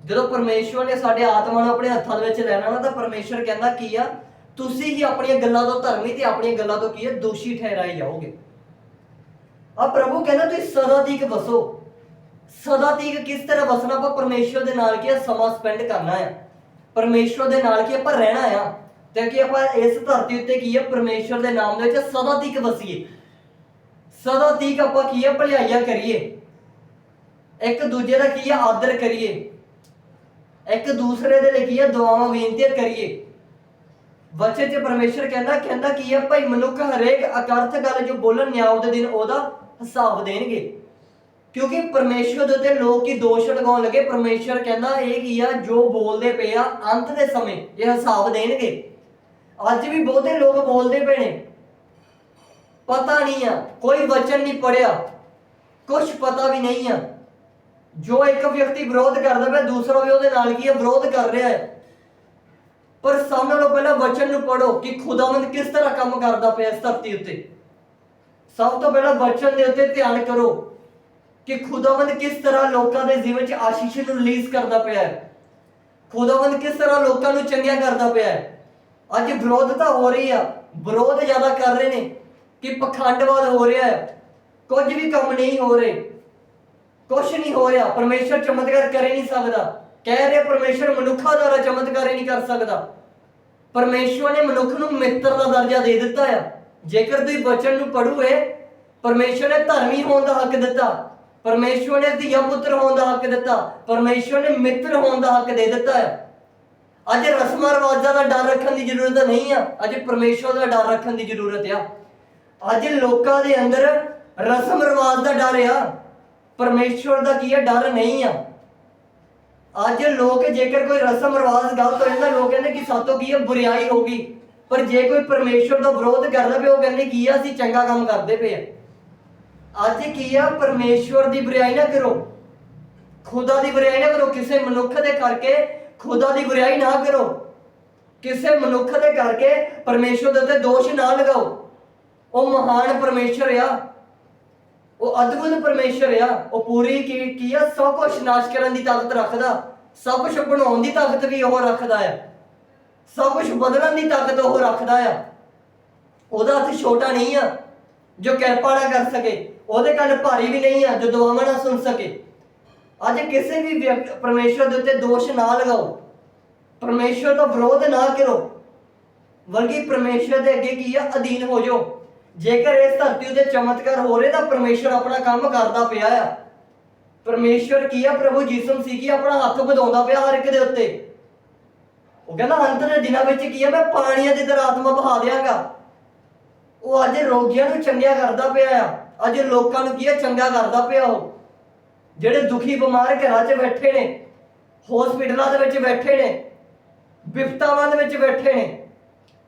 ਜਦੋਂ ਪਰਮੇਸ਼ਵਰ ਨੇ ਸਾਡੇ ਆਤਮਾ ਨੂੰ ਆਪਣੇ ਹੱਥਾਂ ਦੇ ਵਿੱਚ ਲੈਣਾ ਨਾ, ਤਾਂ ਪਰਮੇਸ਼ਵਰ ਕਹਿੰਦਾ ਕੀ ਆ? ਤੁਸੀਂ ਹੀ ਆਪਣੀਆਂ ਗੱਲਾਂ ਤੋਂ ਧਰਮੀ ਤੇ ਆਪਣੀਆਂ ਗੱਲਾਂ ਤੋਂ ਕੀ ਹੈ ਦੋਸ਼ੀ ਠਹਿਰਾਏ ਜਾਓਗੇ। ਆ ਪ੍ਰਭੂ ਕਹਿੰਦਾ ਤੁਸੀਂ ਸਦਾ ਤੀਕ ਵਸੋ। ਸਦਾ ਤੀਕ ਕਿਸ ਤਰ੍ਹਾਂ ਵਸਣਾ? ਆਪਾਂ ਪਰਮੇਸ਼ਵਰ ਦੇ ਨਾਲ ਕੀ ਆ? ਸਮਾਂ ਸਪੈਂਡ ਕਰਨਾ ਆ। ਪਰਮੇਸ਼ਵਰ ਦੇ ਨਾਲ ਕੀ ਆਪਾਂ ਰਹਿਣਾ ਆ। ਤੇ ਕਿ ਆਪਾਂ ਇਸ ਧਰਤੀ ਉੱਤੇ ਕੀ ਹੈ ਪਰਮੇਸ਼ਵਰ ਦੇ ਨਾਮ ਦੇ ਵਿੱਚ ਸਦਾ ਤੀਕ ਵਸੀਏ। ਸਦਾ ਤੀਕ ਆਪਾਂ ਕੀ ਹੈ ਭਲਾਈਆਂ ਕਰੀਏ। ਇੱਕ ਦੂਜੇ ਦਾ ਕੀ ਹੈ ਆਦਰ ਕਰੀਏ। ਇੱਕ ਦੂਸਰੇ ਦੇ ਲਈ ਕੀ ਹੈ ਦੁਆਵਾਂ ਬੇਨਤੀਆਂ ਕਰੀਏ। ਵਚਨ ਚ ਪਰਮੇਸ਼ਰ ਕਹਿੰਦਾ ਕਹਿੰਦਾ ਕੀ ਹੈ ਭਾਈ ਮਨੁੱਖ ਹਰੇਕ ਅਕਰਥ ਗੱਲ ਜੋ ਬੋਲਣ, ਨਿਆਂ ਦੇ ਦਿਨ ਉਹਦਾ ਹਿਸਾਬ ਦੇਣਗੇ। ਕਿਉਂਕਿ ਪਰਮੇਸ਼ਰ ਦੇ ਉੱਤੇ ਲੋਕ ਕੀ ਦੋਸ਼ ਲਗਾਉਣ ਲੱਗੇ। ਪਰਮੇਸ਼ਰ ਕਹਿੰਦਾ ਇਹ ਕੀ ਆ? ਜੋ ਬੋਲਦੇ ਪਏ ਆ, ਅੰਤ ਦੇ ਸਮੇਂ ਇਹ ਹਿਸਾਬ ਦੇਣਗੇ। ਅੱਜ ਵੀ ਬਹੁਤੇ ਲੋਕ ਬੋਲਦੇ ਪਏ ਨੇ। ਪਤਾ ਨਹੀਂ ਆ, ਕੋਈ ਵਚਨ ਨਹੀਂ ਪੜਿਆ ਕੁਝ ਪਤਾ ਵੀ ਨਹੀਂ ਆ। ਜੋ ਇੱਕ ਵਿਅਕਤੀ ਵਿਰੋਧ ਕਰਦਾ ਪਿਆ, ਦੂਸਰਾ ਵੀ ਉਹਦੇ ਨਾਲ ਕੀ ਹੈ, ਵਿਰੋਧ ਕਰ ਰਿਹਾ ਹੈ। ਪਰ ਸਭ ਨਾਲੋਂ ਪਹਿਲਾਂ ਵਚਨ ਨੂੰ ਪੜੋ ਕਿ ਖੁਦਾਵੰਦ ਕਿਸ ਤਰ੍ਹਾਂ ਕੰਮ ਕਰਦਾ ਪਿਆ ਇਸ ਧਰਤੀ ਉੱਤੇ। ਸਭ ਤੋਂ ਪਹਿਲਾਂ ਵਚਨ ਦੇ ਉੱਤੇ ਧਿਆਨ ਕਰੋ ਕਿ ਖੁਦਾਵੰਦ ਕਿਸ ਤਰ੍ਹਾਂ ਲੋਕਾਂ ਦੇ ਜੀਵਨ 'ਚ ਆਸ਼ੀਸ਼ ਨੂੰ ਰਿਲੀਜ਼ ਕਰਦਾ ਪਿਆ ਹੈ। ਖੁਦਾਵੰਦ ਕਿਸ ਤਰ੍ਹਾਂ ਲੋਕਾਂ ਨੂੰ ਚੰਗਿਆ ਕਰਦਾ ਪਿਆ ਹੈ। ਅੱਜ ਵਿਰੋਧ ਤਾਂ ਹੋ ਰਹੀ ਆ। ਵਿਰੋਧ ਜ਼ਿਆਦਾ ਕਰ ਰਹੇ ਨੇ ਕਿ ਪਖੰਡਵਾਦ ਹੋ ਰਿਹਾ ਹੈ। ਕੁਝ ਵੀ ਕੰਮ ਨਹੀਂ ਹੋ ਰਹੇ। ਕੁਛ ਨਹੀਂ ਹੋ ਰਿਹਾ ਪਰਮੇਸ਼ਰ ਚਮਤਕਾਰ ਕਰ ਹੀ ਨਹੀਂ ਸਕਦਾ। ਕਹਿ ਰਿਹਾ ਪਰਮੇਸ਼ਰ ਮਨੁੱਖਾਂ ਦੁਆਰਾ ਚਮਤਕਾਰ ਹੀ ਨਹੀਂ ਕਰ ਸਕਦਾ। ਪਰਮੇਸ਼ਰ ਨੇ ਮਨੁੱਖ ਨੂੰ ਮਿੱਤਰ ਦਾ ਦਰਜਾ ਦੇ ਦਿੱਤਾ ਆ। ਜੇਕਰ ਤੁਸੀਂ ਬਚਨ ਨੂੰ ਪੜੂਏ ਪਰਮੇਸ਼ਰ ਨੇ ਧਰਮੀ ਹੋਣ ਦਾ ਹੱਕ ਦਿੱਤਾ। ਪਰਮੇਸ਼ਵਰ ਨੇ ਧੀਆ ਪੁੱਤਰ ਹੋਣ ਦਾ ਹੱਕ ਦਿੱਤਾ। ਪਰਮੇਸ਼ਵਰ ਨੇ ਮਿੱਤਰ ਹੋਣ ਦਾ ਹੱਕ ਦੇ ਦਿੱਤਾ ਹੈ ਅੱਜ ਰਸਮਾਂ ਰਿਵਾਜਾਂ ਦਾ ਡਰ ਰੱਖਣ ਦੀ ਜ਼ਰੂਰਤ ਨਹੀਂ ਆ। ਅੱਜ ਪਰਮੇਸ਼ਵਰ ਦਾ ਡਰ ਰੱਖਣ ਦੀ ਜ਼ਰੂਰਤ ਆ। ਅੱਜ ਲੋਕਾਂ ਦੇ ਅੰਦਰ ਰਸਮ ਰਿਵਾਜ ਦਾ ਡਰ ਆ। ਪਰਮੇਸ਼ਵਰ ਦਾ ਕੀ ਹੈ? ਡਰ ਨਹੀਂ ਆ। ਅੱਜ ਲੋਕ ਜੇਕਰ ਕੋਈ ਰਸਮ ਰਿਵਾਜ ਗਲਤ ਹੋ ਜਾਂਦਾ ਲੋਕ ਕਹਿੰਦੇ ਕਿ ਸਾਤੋਂ ਕੀ ਹੈ? ਬੁਰੀਾਈ ਹੋ ਗਈ। ਪਰ ਜੇ ਕੋਈ ਪਰਮੇਸ਼ਵਰ ਦਾ ਵਿਰੋਧ ਕਰਦਾ ਪਿਆ, ਉਹ ਕਹਿੰਦੇ ਕੀ ਆ? ਅਸੀਂ ਚੰਗਾ ਕੰਮ ਕਰਦੇ ਪਏ ਆ। ਅੱਜ ਕੀ ਆ? ਪਰਮੇਸ਼ਵਰ ਦੀ ਬੁਰਾਈ ਨਾ ਕਰੋ। ਖੁਦਾ ਦੀ ਬੁਰਾਈ ਨਾ ਕਰੋ। ਕਿਸੇ ਮਨੁੱਖ ਦੇ ਕਰਕੇ ਖੁਦਾ ਦੀ ਬੁਰਾਈ ਨਾ ਕਰੋ। ਕਿਸੇ ਮਨੁੱਖ ਦੇ ਕਰਕੇ ਪਰਮੇਸ਼ਵਰ ਦੇ ਉੱਤੇ ਦੋਸ਼ ਨਾ ਲਗਾਓ। ਉਹ ਮਹਾਨ ਪਰਮੇਸ਼ਵਰ ਆ। ਉਹ ਅਦਭੁਤ ਪਰਮੇਸ਼ਵਰ ਆ। ਉਹ ਪੂਰੀ ਕੀ ਕੀ ਆ, ਸਭ ਕੁਝ ਨਾਸ਼ ਕਰਨ ਦੀ ਤਾਕਤ ਰੱਖਦਾ। ਸਭ ਕੁਝ ਬਣਾਉਣ ਦੀ ਤਾਕਤ ਵੀ ਉਹ ਰੱਖਦਾ ਆ। ਸਭ ਕੁਝ ਬਦਲਣ ਦੀ ਤਾਕਤ ਉਹ ਰੱਖਦਾ ਆ। ਉਹਦਾ ਹੱਥ ਛੋਟਾ ਨਹੀਂ ਆ, ਜੋ ਕਿਰਪਾ ਨਾ ਕਰ ਸਕੇ। ਉਹਦੇ ਕੰਨ ਭਾਰੀ ਵੀ ਨਹੀਂ ਆ, ਜੋ ਦੁਆਵਾਂ ਨਾ ਸੁਣ ਸਕੇ। ਅੱਜ ਕਿਸੇ ਵੀ ਵਿਅਕਤੀ ਪਰਮੇਸ਼ਵਰ ਦੇ ਉੱਤੇ ਦੋਸ਼ ਨਾ ਲਗਾਓ। ਪਰਮੇਸ਼ਵਰ ਦਾ ਵਿਰੋਧ ਨਾ ਕਰੋ। ਬਲਕਿ ਪਰਮੇਸ਼ਵਰ ਦੇ ਅੱਗੇ ਕੀ ਆ? ਅਧੀਨ ਹੋ ਜਾਓ। ਜੇਕਰ ਇਸ ਧਰਤੀ ਉਤੇ ਚਮਤਕਾਰ ਹੋ ਰਹੇ ਤਾਂ ਪਰਮੇਸ਼ਵਰ ਆਪਣਾ ਕੰਮ ਕਰਦਾ ਪਿਆ ਆ। ਪਰਮੇਸ਼ਵਰ ਕੀ ਆ? ਪ੍ਰਭੂ ਯਿਸੂ ਮਸੀਹ ਕੀ ਆਪਣਾ ਹੱਥ ਵਧਾਉਂਦਾ ਪਿਆ ਹਰ ਇੱਕ ਦੇ ਉੱਤੇ। ਉਹ ਕਹਿੰਦਾ ਅੰਤ ਦੇ ਦਿਨਾਂ ਵਿੱਚ ਕੀ ਆ? ਮੈਂ ਪਾਣੀਆਂ ਦੀ ਤਰ੍ਹਾਂ ਆਤਮਾ ਬਹਾ ਦਿਆਂਗਾ। ਉਹ ਅੱਜ ਰੋਗੀਆਂ ਨੂੰ ਚੰਗਿਆ ਕਰਦਾ ਪਿਆ ਆ। ਅੱਜ ਲੋਕਾਂ ਨੂੰ ਕੀ ਆ? ਚੰਗਾ ਕਰਦਾ ਪਿਆ ਉਹ। ਜਿਹੜੇ ਦੁਖੀ ਬਿਮਾਰ ਘਰਾਂ 'ਚ ਬੈਠੇ ਨੇ ਹਸਪੀਟਲਾਂ ਦੇ ਵਿੱਚ ਬੈਠੇ ਨੇ ਵਿਪਤਾਵਾਂ ਦੇ ਵਿੱਚ ਬੈਠੇ ਨੇ,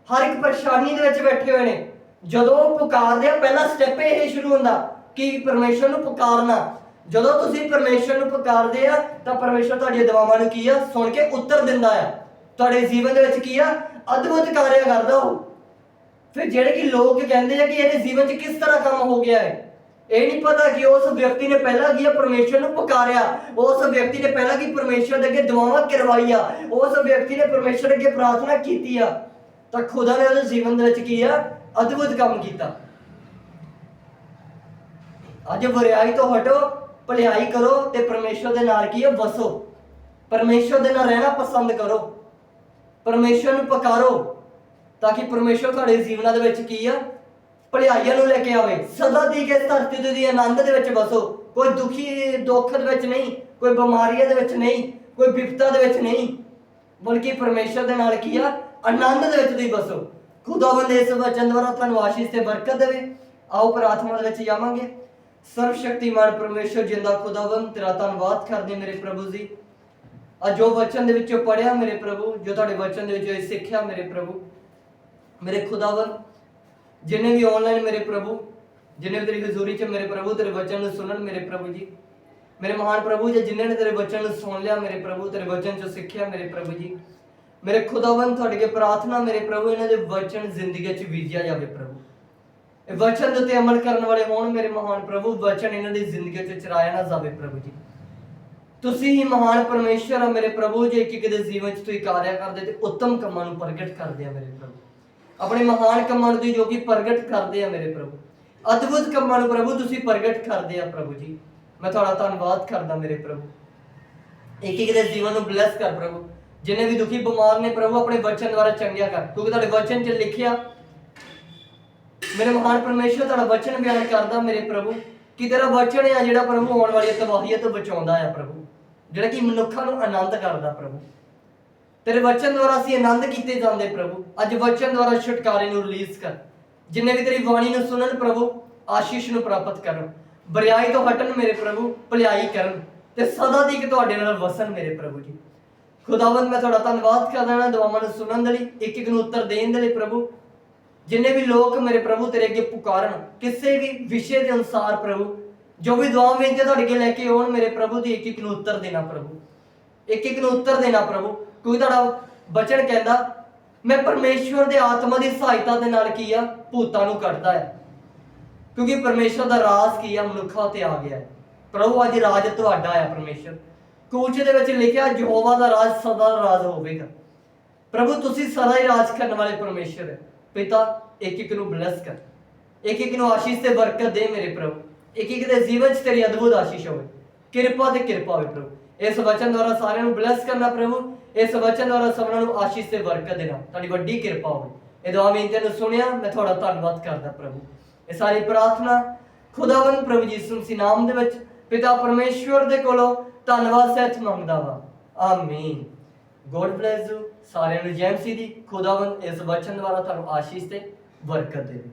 ਹਰ ਇੱਕ ਪਰੇਸ਼ਾਨੀ ਦੇ ਵਿੱਚ ਬੈਠੇ ਹੋਏ ਨੇ ਜਦੋਂ ਪੁਕਾਰਦੇ ਆ, ਪਹਿਲਾ ਸਟੈਪ ਇਹ ਸ਼ੁਰੂ ਹੁੰਦਾ ਕਿ ਪਰਮੇਸ਼ਰ ਨੂੰ ਪੁਕਾਰਨਾ। ਜਦੋਂ ਤੁਸੀਂ ਪਰਮੇਸ਼ਰ ਨੂੰ ਪੁਕਾਰਦੇ ਆ, ਤਾਂ ਪਰਮੇਸ਼ਰ ਤੁਹਾਡੀਆਂ ਦੁਆਵਾਂ ਨੂੰ ਕੀ ਆ? ਸੁਣ ਕੇ ਉੱਤਰ ਦਿੰਦਾ ਆ। ਤੁਹਾਡੇ ਜੀਵਨ ਦੇ ਵਿੱਚ ਕੀ ਆ? ਅਦਭੁਤ ਕਾਰਿਆ ਕਰਦਾ ਉਹ। ਫਿਰ ਜਿਹੜੇ ਕਿ ਲੋਕ ਕਹਿੰਦੇ ਆ ਕਿ ਇਹਦੇ ਜੀਵਨ 'ਚ ਕਿਸ ਤਰ੍ਹਾਂ ਕੰਮ ਹੋ ਗਿਆ ਹੈ? ਇਹ ਨਹੀਂ ਪਤਾ ਕਿ ਉਸ ਵਿਅਕਤੀ ਨੇ ਪਹਿਲਾਂ ਕੀ ਆ ਪਰਮੇਸ਼ਰ ਨੂੰ ਪੁਕਾਰਿਆ। ਉਸ ਵਿਅਕਤੀ ਨੇ ਪਹਿਲਾਂ ਕੀ ਪਰਮੇਸ਼ਰ ਦੇ ਅੱਗੇ ਦੁਆਵਾਂ ਕਰਵਾਈਆਂ ਉਸ ਵਿਅਕਤੀ ਨੇ ਪਰਮੇਸ਼ਰ ਅੱਗੇ ਪ੍ਰਾਰਥਨਾ ਕੀਤੀ ਆ? ਤਾਂ ਖੁਦਾ ਨੇ ਉਹਦੇ ਜੀਵਨ ਦੇ ਵਿੱਚ ਕੀ ਆ? ਅਦਭੁਤ ਕੰਮ ਕੀਤਾ। ਅੱਜ ਬੁਰਾਈ ਤੋਂ ਹਟੋ, ਭਲਾਈ ਕਰੋ ਤੇ ਪਰਮੇਸ਼ਰ ਦੇ ਨਾਲ ਕੀ ਆ ਵਸੋ। ਪਰਮੇਸ਼ਰ ਦੇ ਨਾਲ ਰਹਿਣਾ ਪਸੰਦ ਕਰੋ। ਪਰਮੇਸ਼ਰ ਨੂੰ ਪੁਕਾਰੋ ਤਾਂ ਕਿ ਪਰਮੇਸ਼ਰ ਤੁਹਾਡੇ ਜੀਵਨਾਂ ਦੇ ਵਿੱਚ ਕੀ ਆ? ਭਲਾਈਆਂ ਨੂੰ ਲੈ ਕੇ ਆਵੇ। ਸਦਾ ਦੀ ਕੇ ਧਰਤੀ ਤੇ ਦੀ ਆਨੰਦ ਦੇ ਵਿੱਚ ਵਸੋ। ਕੋਈ ਦੁਖੀ, ਦੁੱਖ ਦੇ ਵਿੱਚ ਨਹੀਂ, ਕੋਈ ਬਿਮਾਰੀਆਂ ਦੇ ਵਿੱਚ ਨਹੀਂ, ਕੋਈ ਵਿਪਤਾ ਦੇ ਵਿੱਚ ਨਹੀਂ। ਬਲਕਿ ਪਰਮੇਸ਼ਰ ਦੇ ਨਾਲ ਕੀ ਆ? ਆਨੰਦ ਦੇ ਵਿੱਚ ਤੁਸੀਂ ਵਸੋ। ਖੁਦਾਵੰਦ ਇਸ ਵਚਨ ਦੁਆਰਾ ਤੁਹਾਨੂੰ ਆਸ਼ੀਸ਼ ਤੇ ਬਰਕਤ ਦੇਵੇ। ਆਓ ਪ੍ਰਾਰਥਨਾ ਦੇ ਵਿੱਚ ਜਾਵਾਂਗੇ। ਸਰਵ ਸ਼ਕਤੀਮਾਨ ਪਰਮੇਸ਼ਰ ਜਿੰਦਾ ਖੁਦਾਵੰਦ ਤੇਰਾ ਧੰਨਵਾਦ ਕਰਦੇ ਮੇਰੇ ਪ੍ਰਭੂ ਜੀ। ਅੱਜ ਜੋ ਵਚਨ ਦੇ ਵਿੱਚੋਂ ਪੜਿਆ ਮੇਰੇ ਪ੍ਰਭੂ, ਜੋ ਤੁਹਾਡੇ ਵਚਨ ਦੇ ਵਿੱਚੋਂ ਸਿੱਖਿਆ ਮੇਰੇ ਪ੍ਰਭੂ। ਮੇਰੇ ਖੁਦਾਵੰਦ ਜਿਨੇ ਵੀ ਆਨਲਾਈਨ ਮੇਰੇ ਪ੍ਰਭੂ, ਜਿਨੇ ਵੀ ਤੇਰੀ ਹਜ਼ੂਰੀ 'ਚ ਮੇਰੇ ਪ੍ਰਭੂ, ਤੇਰੇ ਵਚਨ ਨੂੰ ਸੁਣਨ ਮੇਰੇ ਪ੍ਰਭੂ ਜੀ। ਮੇਰੇ ਮਹਾਨ ਪ੍ਰਭੂ ਜੀ ਜਿਨ੍ਹਾਂ ਨੇ ਤੇਰੇ ਵਚਨ ਨੂੰ ਸੁਣ ਲਿਆ ਮੇਰੇ ਪ੍ਰਭੂ, ਤੇਰੇ ਵਚਨ 'ਚੋਂ ਸਿੱਖਿਆ ਮੇਰੇ ਪ੍ਰਭੂ ਜੀ। ਮੇਰੇ ਖੁਦਾਵੰਦ ਤੁਹਾਡੇ ਅੱਗੇ ਪ੍ਰਾਰਥਨਾ, ਮੇਰੇ ਪ੍ਰਭੂ, ਇਹਨਾਂ ਦੇ ਵਚਨ ਜ਼ਿੰਦਗੀ 'ਚ ਬੀਜਿਆ ਜਾਵੇ ਪ੍ਰਭੂ। ਇਹ ਵਚਨ ਦੇ ਉੱਤੇ ਅਮਲ ਕਰਨ ਵਾਲੇ ਹੋਣ ਮੇਰੇ ਮਹਾਨ ਪ੍ਰਭੂ, ਵਚਨ ਇਹਨਾਂ ਦੀ ਜ਼ਿੰਦਗੀ 'ਚ ਚਰਾਇਆ ਨਾ ਜਾਵੇ ਪ੍ਰਭੂ ਜੀ। ਤੁਸੀਂ ਹੀ ਮਹਾਨ ਪਰਮੇਸ਼ਰ ਆ ਮੇਰੇ ਪ੍ਰਭੂ, ਜੀ ਇੱਕ ਇੱਕ ਦੇ ਜੀਵਨ 'ਚ ਤੁਸੀਂ ਕਾਰਿਆ ਕਰਦੇ ਤੇ ਉੱਤਮ ਕੰਮਾਂ ਨੂੰ ਪ੍ਰਗਟ ਕਰਦੇ ਆ ਮੇਰੇ ਪ੍ਰਭੂ। ਆਪਣੇ ਮਹਾਨ ਕੰਮਾਂ ਨੂੰ ਜੋ ਕਿ ਪ੍ਰਗਟ ਕਰਦੇ ਆ ਮੇਰੇ ਪ੍ਰਭੂ। ਅਦਭੁਤ ਕੰਮਾਂ ਨੂੰ ਪ੍ਰਭੂ ਤੁਸੀਂ ਪ੍ਰਗਟ ਕਰਦੇ ਆ ਪ੍ਰਭੂ ਜੀ। ਮੈਂ ਤੁਹਾਡਾ ਧੰਨਵਾਦ ਕਰਦਾ ਮੇਰੇ ਪ੍ਰਭੂ। ਇੱਕ ਇੱਕ ਦੇ ਜੀਵਨ ਨੂੰ ਬਲੈਸ ਕਰ ਪ੍ਰਭੂ। ਜਿਨੇ ਵੀ ਦੁਖੀ ਬਿਮਾਰ ਨੇ ਪ੍ਰਭੂ, ਆਪਣੇ ਵਚਨ ਦੁਆਰਾ ਚੰਗਿਆ ਕਰ। ਕਿਉਂਕਿ ਤੁਹਾਡੇ ਵਚਨ 'ਚ ਲਿਖਿਆ, ਮੇਰੇ ਮਹਾਨ ਪਰਮੇਸ਼ਰ ਤੁਹਾਡਾ ਵਚਨ ਬਿਆਨ ਕਰਦਾ ਮੇਰੇ ਪ੍ਰਭੂ, ਕਿ ਤੇਰਾ ਵਚਨ ਆ ਜਿਹੜਾ ਪ੍ਰਭੂ ਆਉਣ ਵਾਲੀ ਤਬਾਹੀਆਂ ਤੋਂ ਬਚਾਉਂਦਾ ਆ ਪ੍ਰਭੂ। ਜਿਹੜਾ ਕਿ ਮਨੁੱਖਾਂ ਨੂੰ ਆਨੰਦ ਕਰਦਾ ਪ੍ਰਭੂ। ਤੇਰੇ ਵਚਨ ਦੁਆਰਾ ਅਸੀਂ ਆਨੰਦ ਕੀਤੇ ਜਾਂਦੇ ਪ੍ਰਭੂ। ਅੱਜ ਵਚਨ ਦੁਆਰਾ ਛੁਟਕਾਰੇ ਨੂੰ ਰਿਲੀਜ਼ ਕਰ। ਜਿੰਨੇ ਵੀ ਤੇਰੀ ਬਾਣੀ ਨੂੰ ਸੁਣਨ ਪ੍ਰਭੂ, ਆਸ਼ੀਸ਼ ਨੂੰ ਪ੍ਰਾਪਤ ਕਰਨ। ਬਰਿਆਈ ਤੋਂ ਹਟਣ ਮੇਰੇ ਪ੍ਰਭੂ, ਭਲਾਈ ਕਰਨ। ਤੇ ਸਦਾ ਦੀ ਕਿ ਤੁਹਾਡੇ ਨਾਲ ਵਸਣ ਮੇਰੇ ਪ੍ਰਭੂ ਜੀ। ਖੁਦਾਵੰਦ, ਮੈਂ ਤੁਹਾਡਾ ਧੰਨਵਾਦ ਕਰਦਾ ਹਾਂ ਦੁਆਵਾਂ ਨੂੰ ਸੁਣਨ ਦੇ ਲਈ, ਇੱਕ ਇੱਕ ਨੂੰ ਉੱਤਰ ਦੇਣ ਦੇ ਲਈ ਪ੍ਰਭੂ। ਜਿੰਨੇ ਵੀ ਲੋਕ ਮੇਰੇ ਪ੍ਰਭੂ ਤੇਰੇ ਅੱਗੇ ਪੁਕਾਰਨ, ਕਿਸੇ ਵੀ ਵਿਸ਼ੇ ਦੇ ਅਨੁਸਾਰ ਪ੍ਰਭੂ, ਜੋ ਵੀ ਦੁਆ ਵਿੱਚ ਤੁਹਾਡੇ ਅੱਗੇ ਲੈ ਕੇ ਆਉਣ, ਮੇਰੇ ਪ੍ਰਭੂ ਦੀ ਇੱਕ ਇੱਕ ਨੂੰ ਉੱਤਰ ਦੇਣਾ ਪ੍ਰਭੂ। ਇੱਕ ਇੱਕ ਨੂੰ ਉੱਤਰ ਦੇਣਾ ਪ੍ਰਭੂ। ਕੋਈ ਤੁਹਾਡਾ ਬਚਨ ਕਹਿੰਦਾ, ਮੈਂ ਪਰਮੇਸ਼ਵਰ ਦੇ ਆਤਮਾ ਦੀ ਸਹਾਇਤਾ ਦੇ ਨਾਲ ਕੀ ਆ? ਭੂਤਾਂ ਨੂੰ ਕੱਢਦਾ ਹੈ। ਕਿਉਂਕਿ ਪਰਮੇਸ਼ਵਰ ਦਾ ਰਾਜ ਕੀ ਆ? ਮਨੁੱਖਾਂ ਤੇ ਆ ਗਿਆ ਹੈ। ਪ੍ਰਭੂ, ਅੱਜ ਰਾਜ ਤੁਹਾਡਾ ਆ ਪਰਮੇਸ਼ਵਰ। ਕੂਚ ਦੇ ਵਿੱਚ ਲਿਖਿਆ, ਯਹੋਵਾ ਦਾ ਰਾਜ ਸਦਾ ਰਾਜ ਹੋਵੇਗਾ। ਪ੍ਰਭੂ, ਤੁਸੀਂ ਸਦਾ ਹੀ ਰਾਜ ਕਰਨ ਵਾਲੇ ਪਰਮੇਸ਼ਰ ਹੈ। ਪਿਤਾ ਇੱਕ ਇੱਕ ਨੂੰ ਬਲੈਸ ਕਰ। ਇੱਕ ਇੱਕ ਨੂੰ ਆਸ਼ੀਸ਼ ਤੇ ਬਰਕਤ ਦੇ ਮੇਰੇ ਪ੍ਰਭੂ। ਇੱਕ ਇੱਕ ਦੇ ਜੀਵਨ 'ਚ ਤੇਰੀ ਅਦਭੁਤ ਆਸ਼ੀਸ਼ ਹੋਵੇ। ਕਿਰਪਾ ਤੇ ਕਿਰਪਾ ਹੋਵੇ ਪ੍ਰਭੂ। ਇਸ ਵਚਨ ਦੁਆਰਾ ਸਾਰਿਆਂ ਨੂੰ ਬਲੈਸ ਕਰਨਾ ਪ੍ਰਭੂ। ਇਸ ਵਚਨ ਦੁਆਰਾ ਸਭਨਾਂ ਨੂੰ ਆਸ਼ੀਸ਼ ਤੇ ਬਰਕਤ ਦੇਣਾ। ਤੁਹਾਡੀ ਵੱਡੀ ਕਿਰਪਾ ਹੋਵੇ। ਇਹ ਦੁਆ ਬੇਨਤੀਆਂ ਨੂੰ ਸੁਣਿਆ, ਮੈਂ ਤੁਹਾਡਾ ਧੰਨਵਾਦ ਕਰਦਾ ਪ੍ਰਭੂ। ਇਹ ਸਾਰੀ ਪ੍ਰਾਰਥਨਾ ਖੁਦਾਵੰਦ ਪ੍ਰਭੂ ਯਿਸੂ ਮਸੀਹ ਨਾਮ ਦੇ ਵਿੱਚ ਪਿਤਾ ਪਰਮੇਸ਼ਵਰ ਦੇ ਕੋਲੋਂ ਧੰਨਵਾਦ ਸਹਿਤ ਮੰਗਦਾ ਵਾਂ। ਆਮੀਨ। ਗੋਡ ਬlesਸ ਯੂ ਸਾਰਿਆਂ ਨੂੰ ਜੈਮਸੀ ਦੀ ਖੁਦਾਵੰਦ ਇਸ ਵਚਨ ਦੁਆਰਾ ਤੁਹਾਨੂੰ ਆਸ਼ੀਸ਼ ਤੇ ਬਰਕਤ ਦੇਵੇ।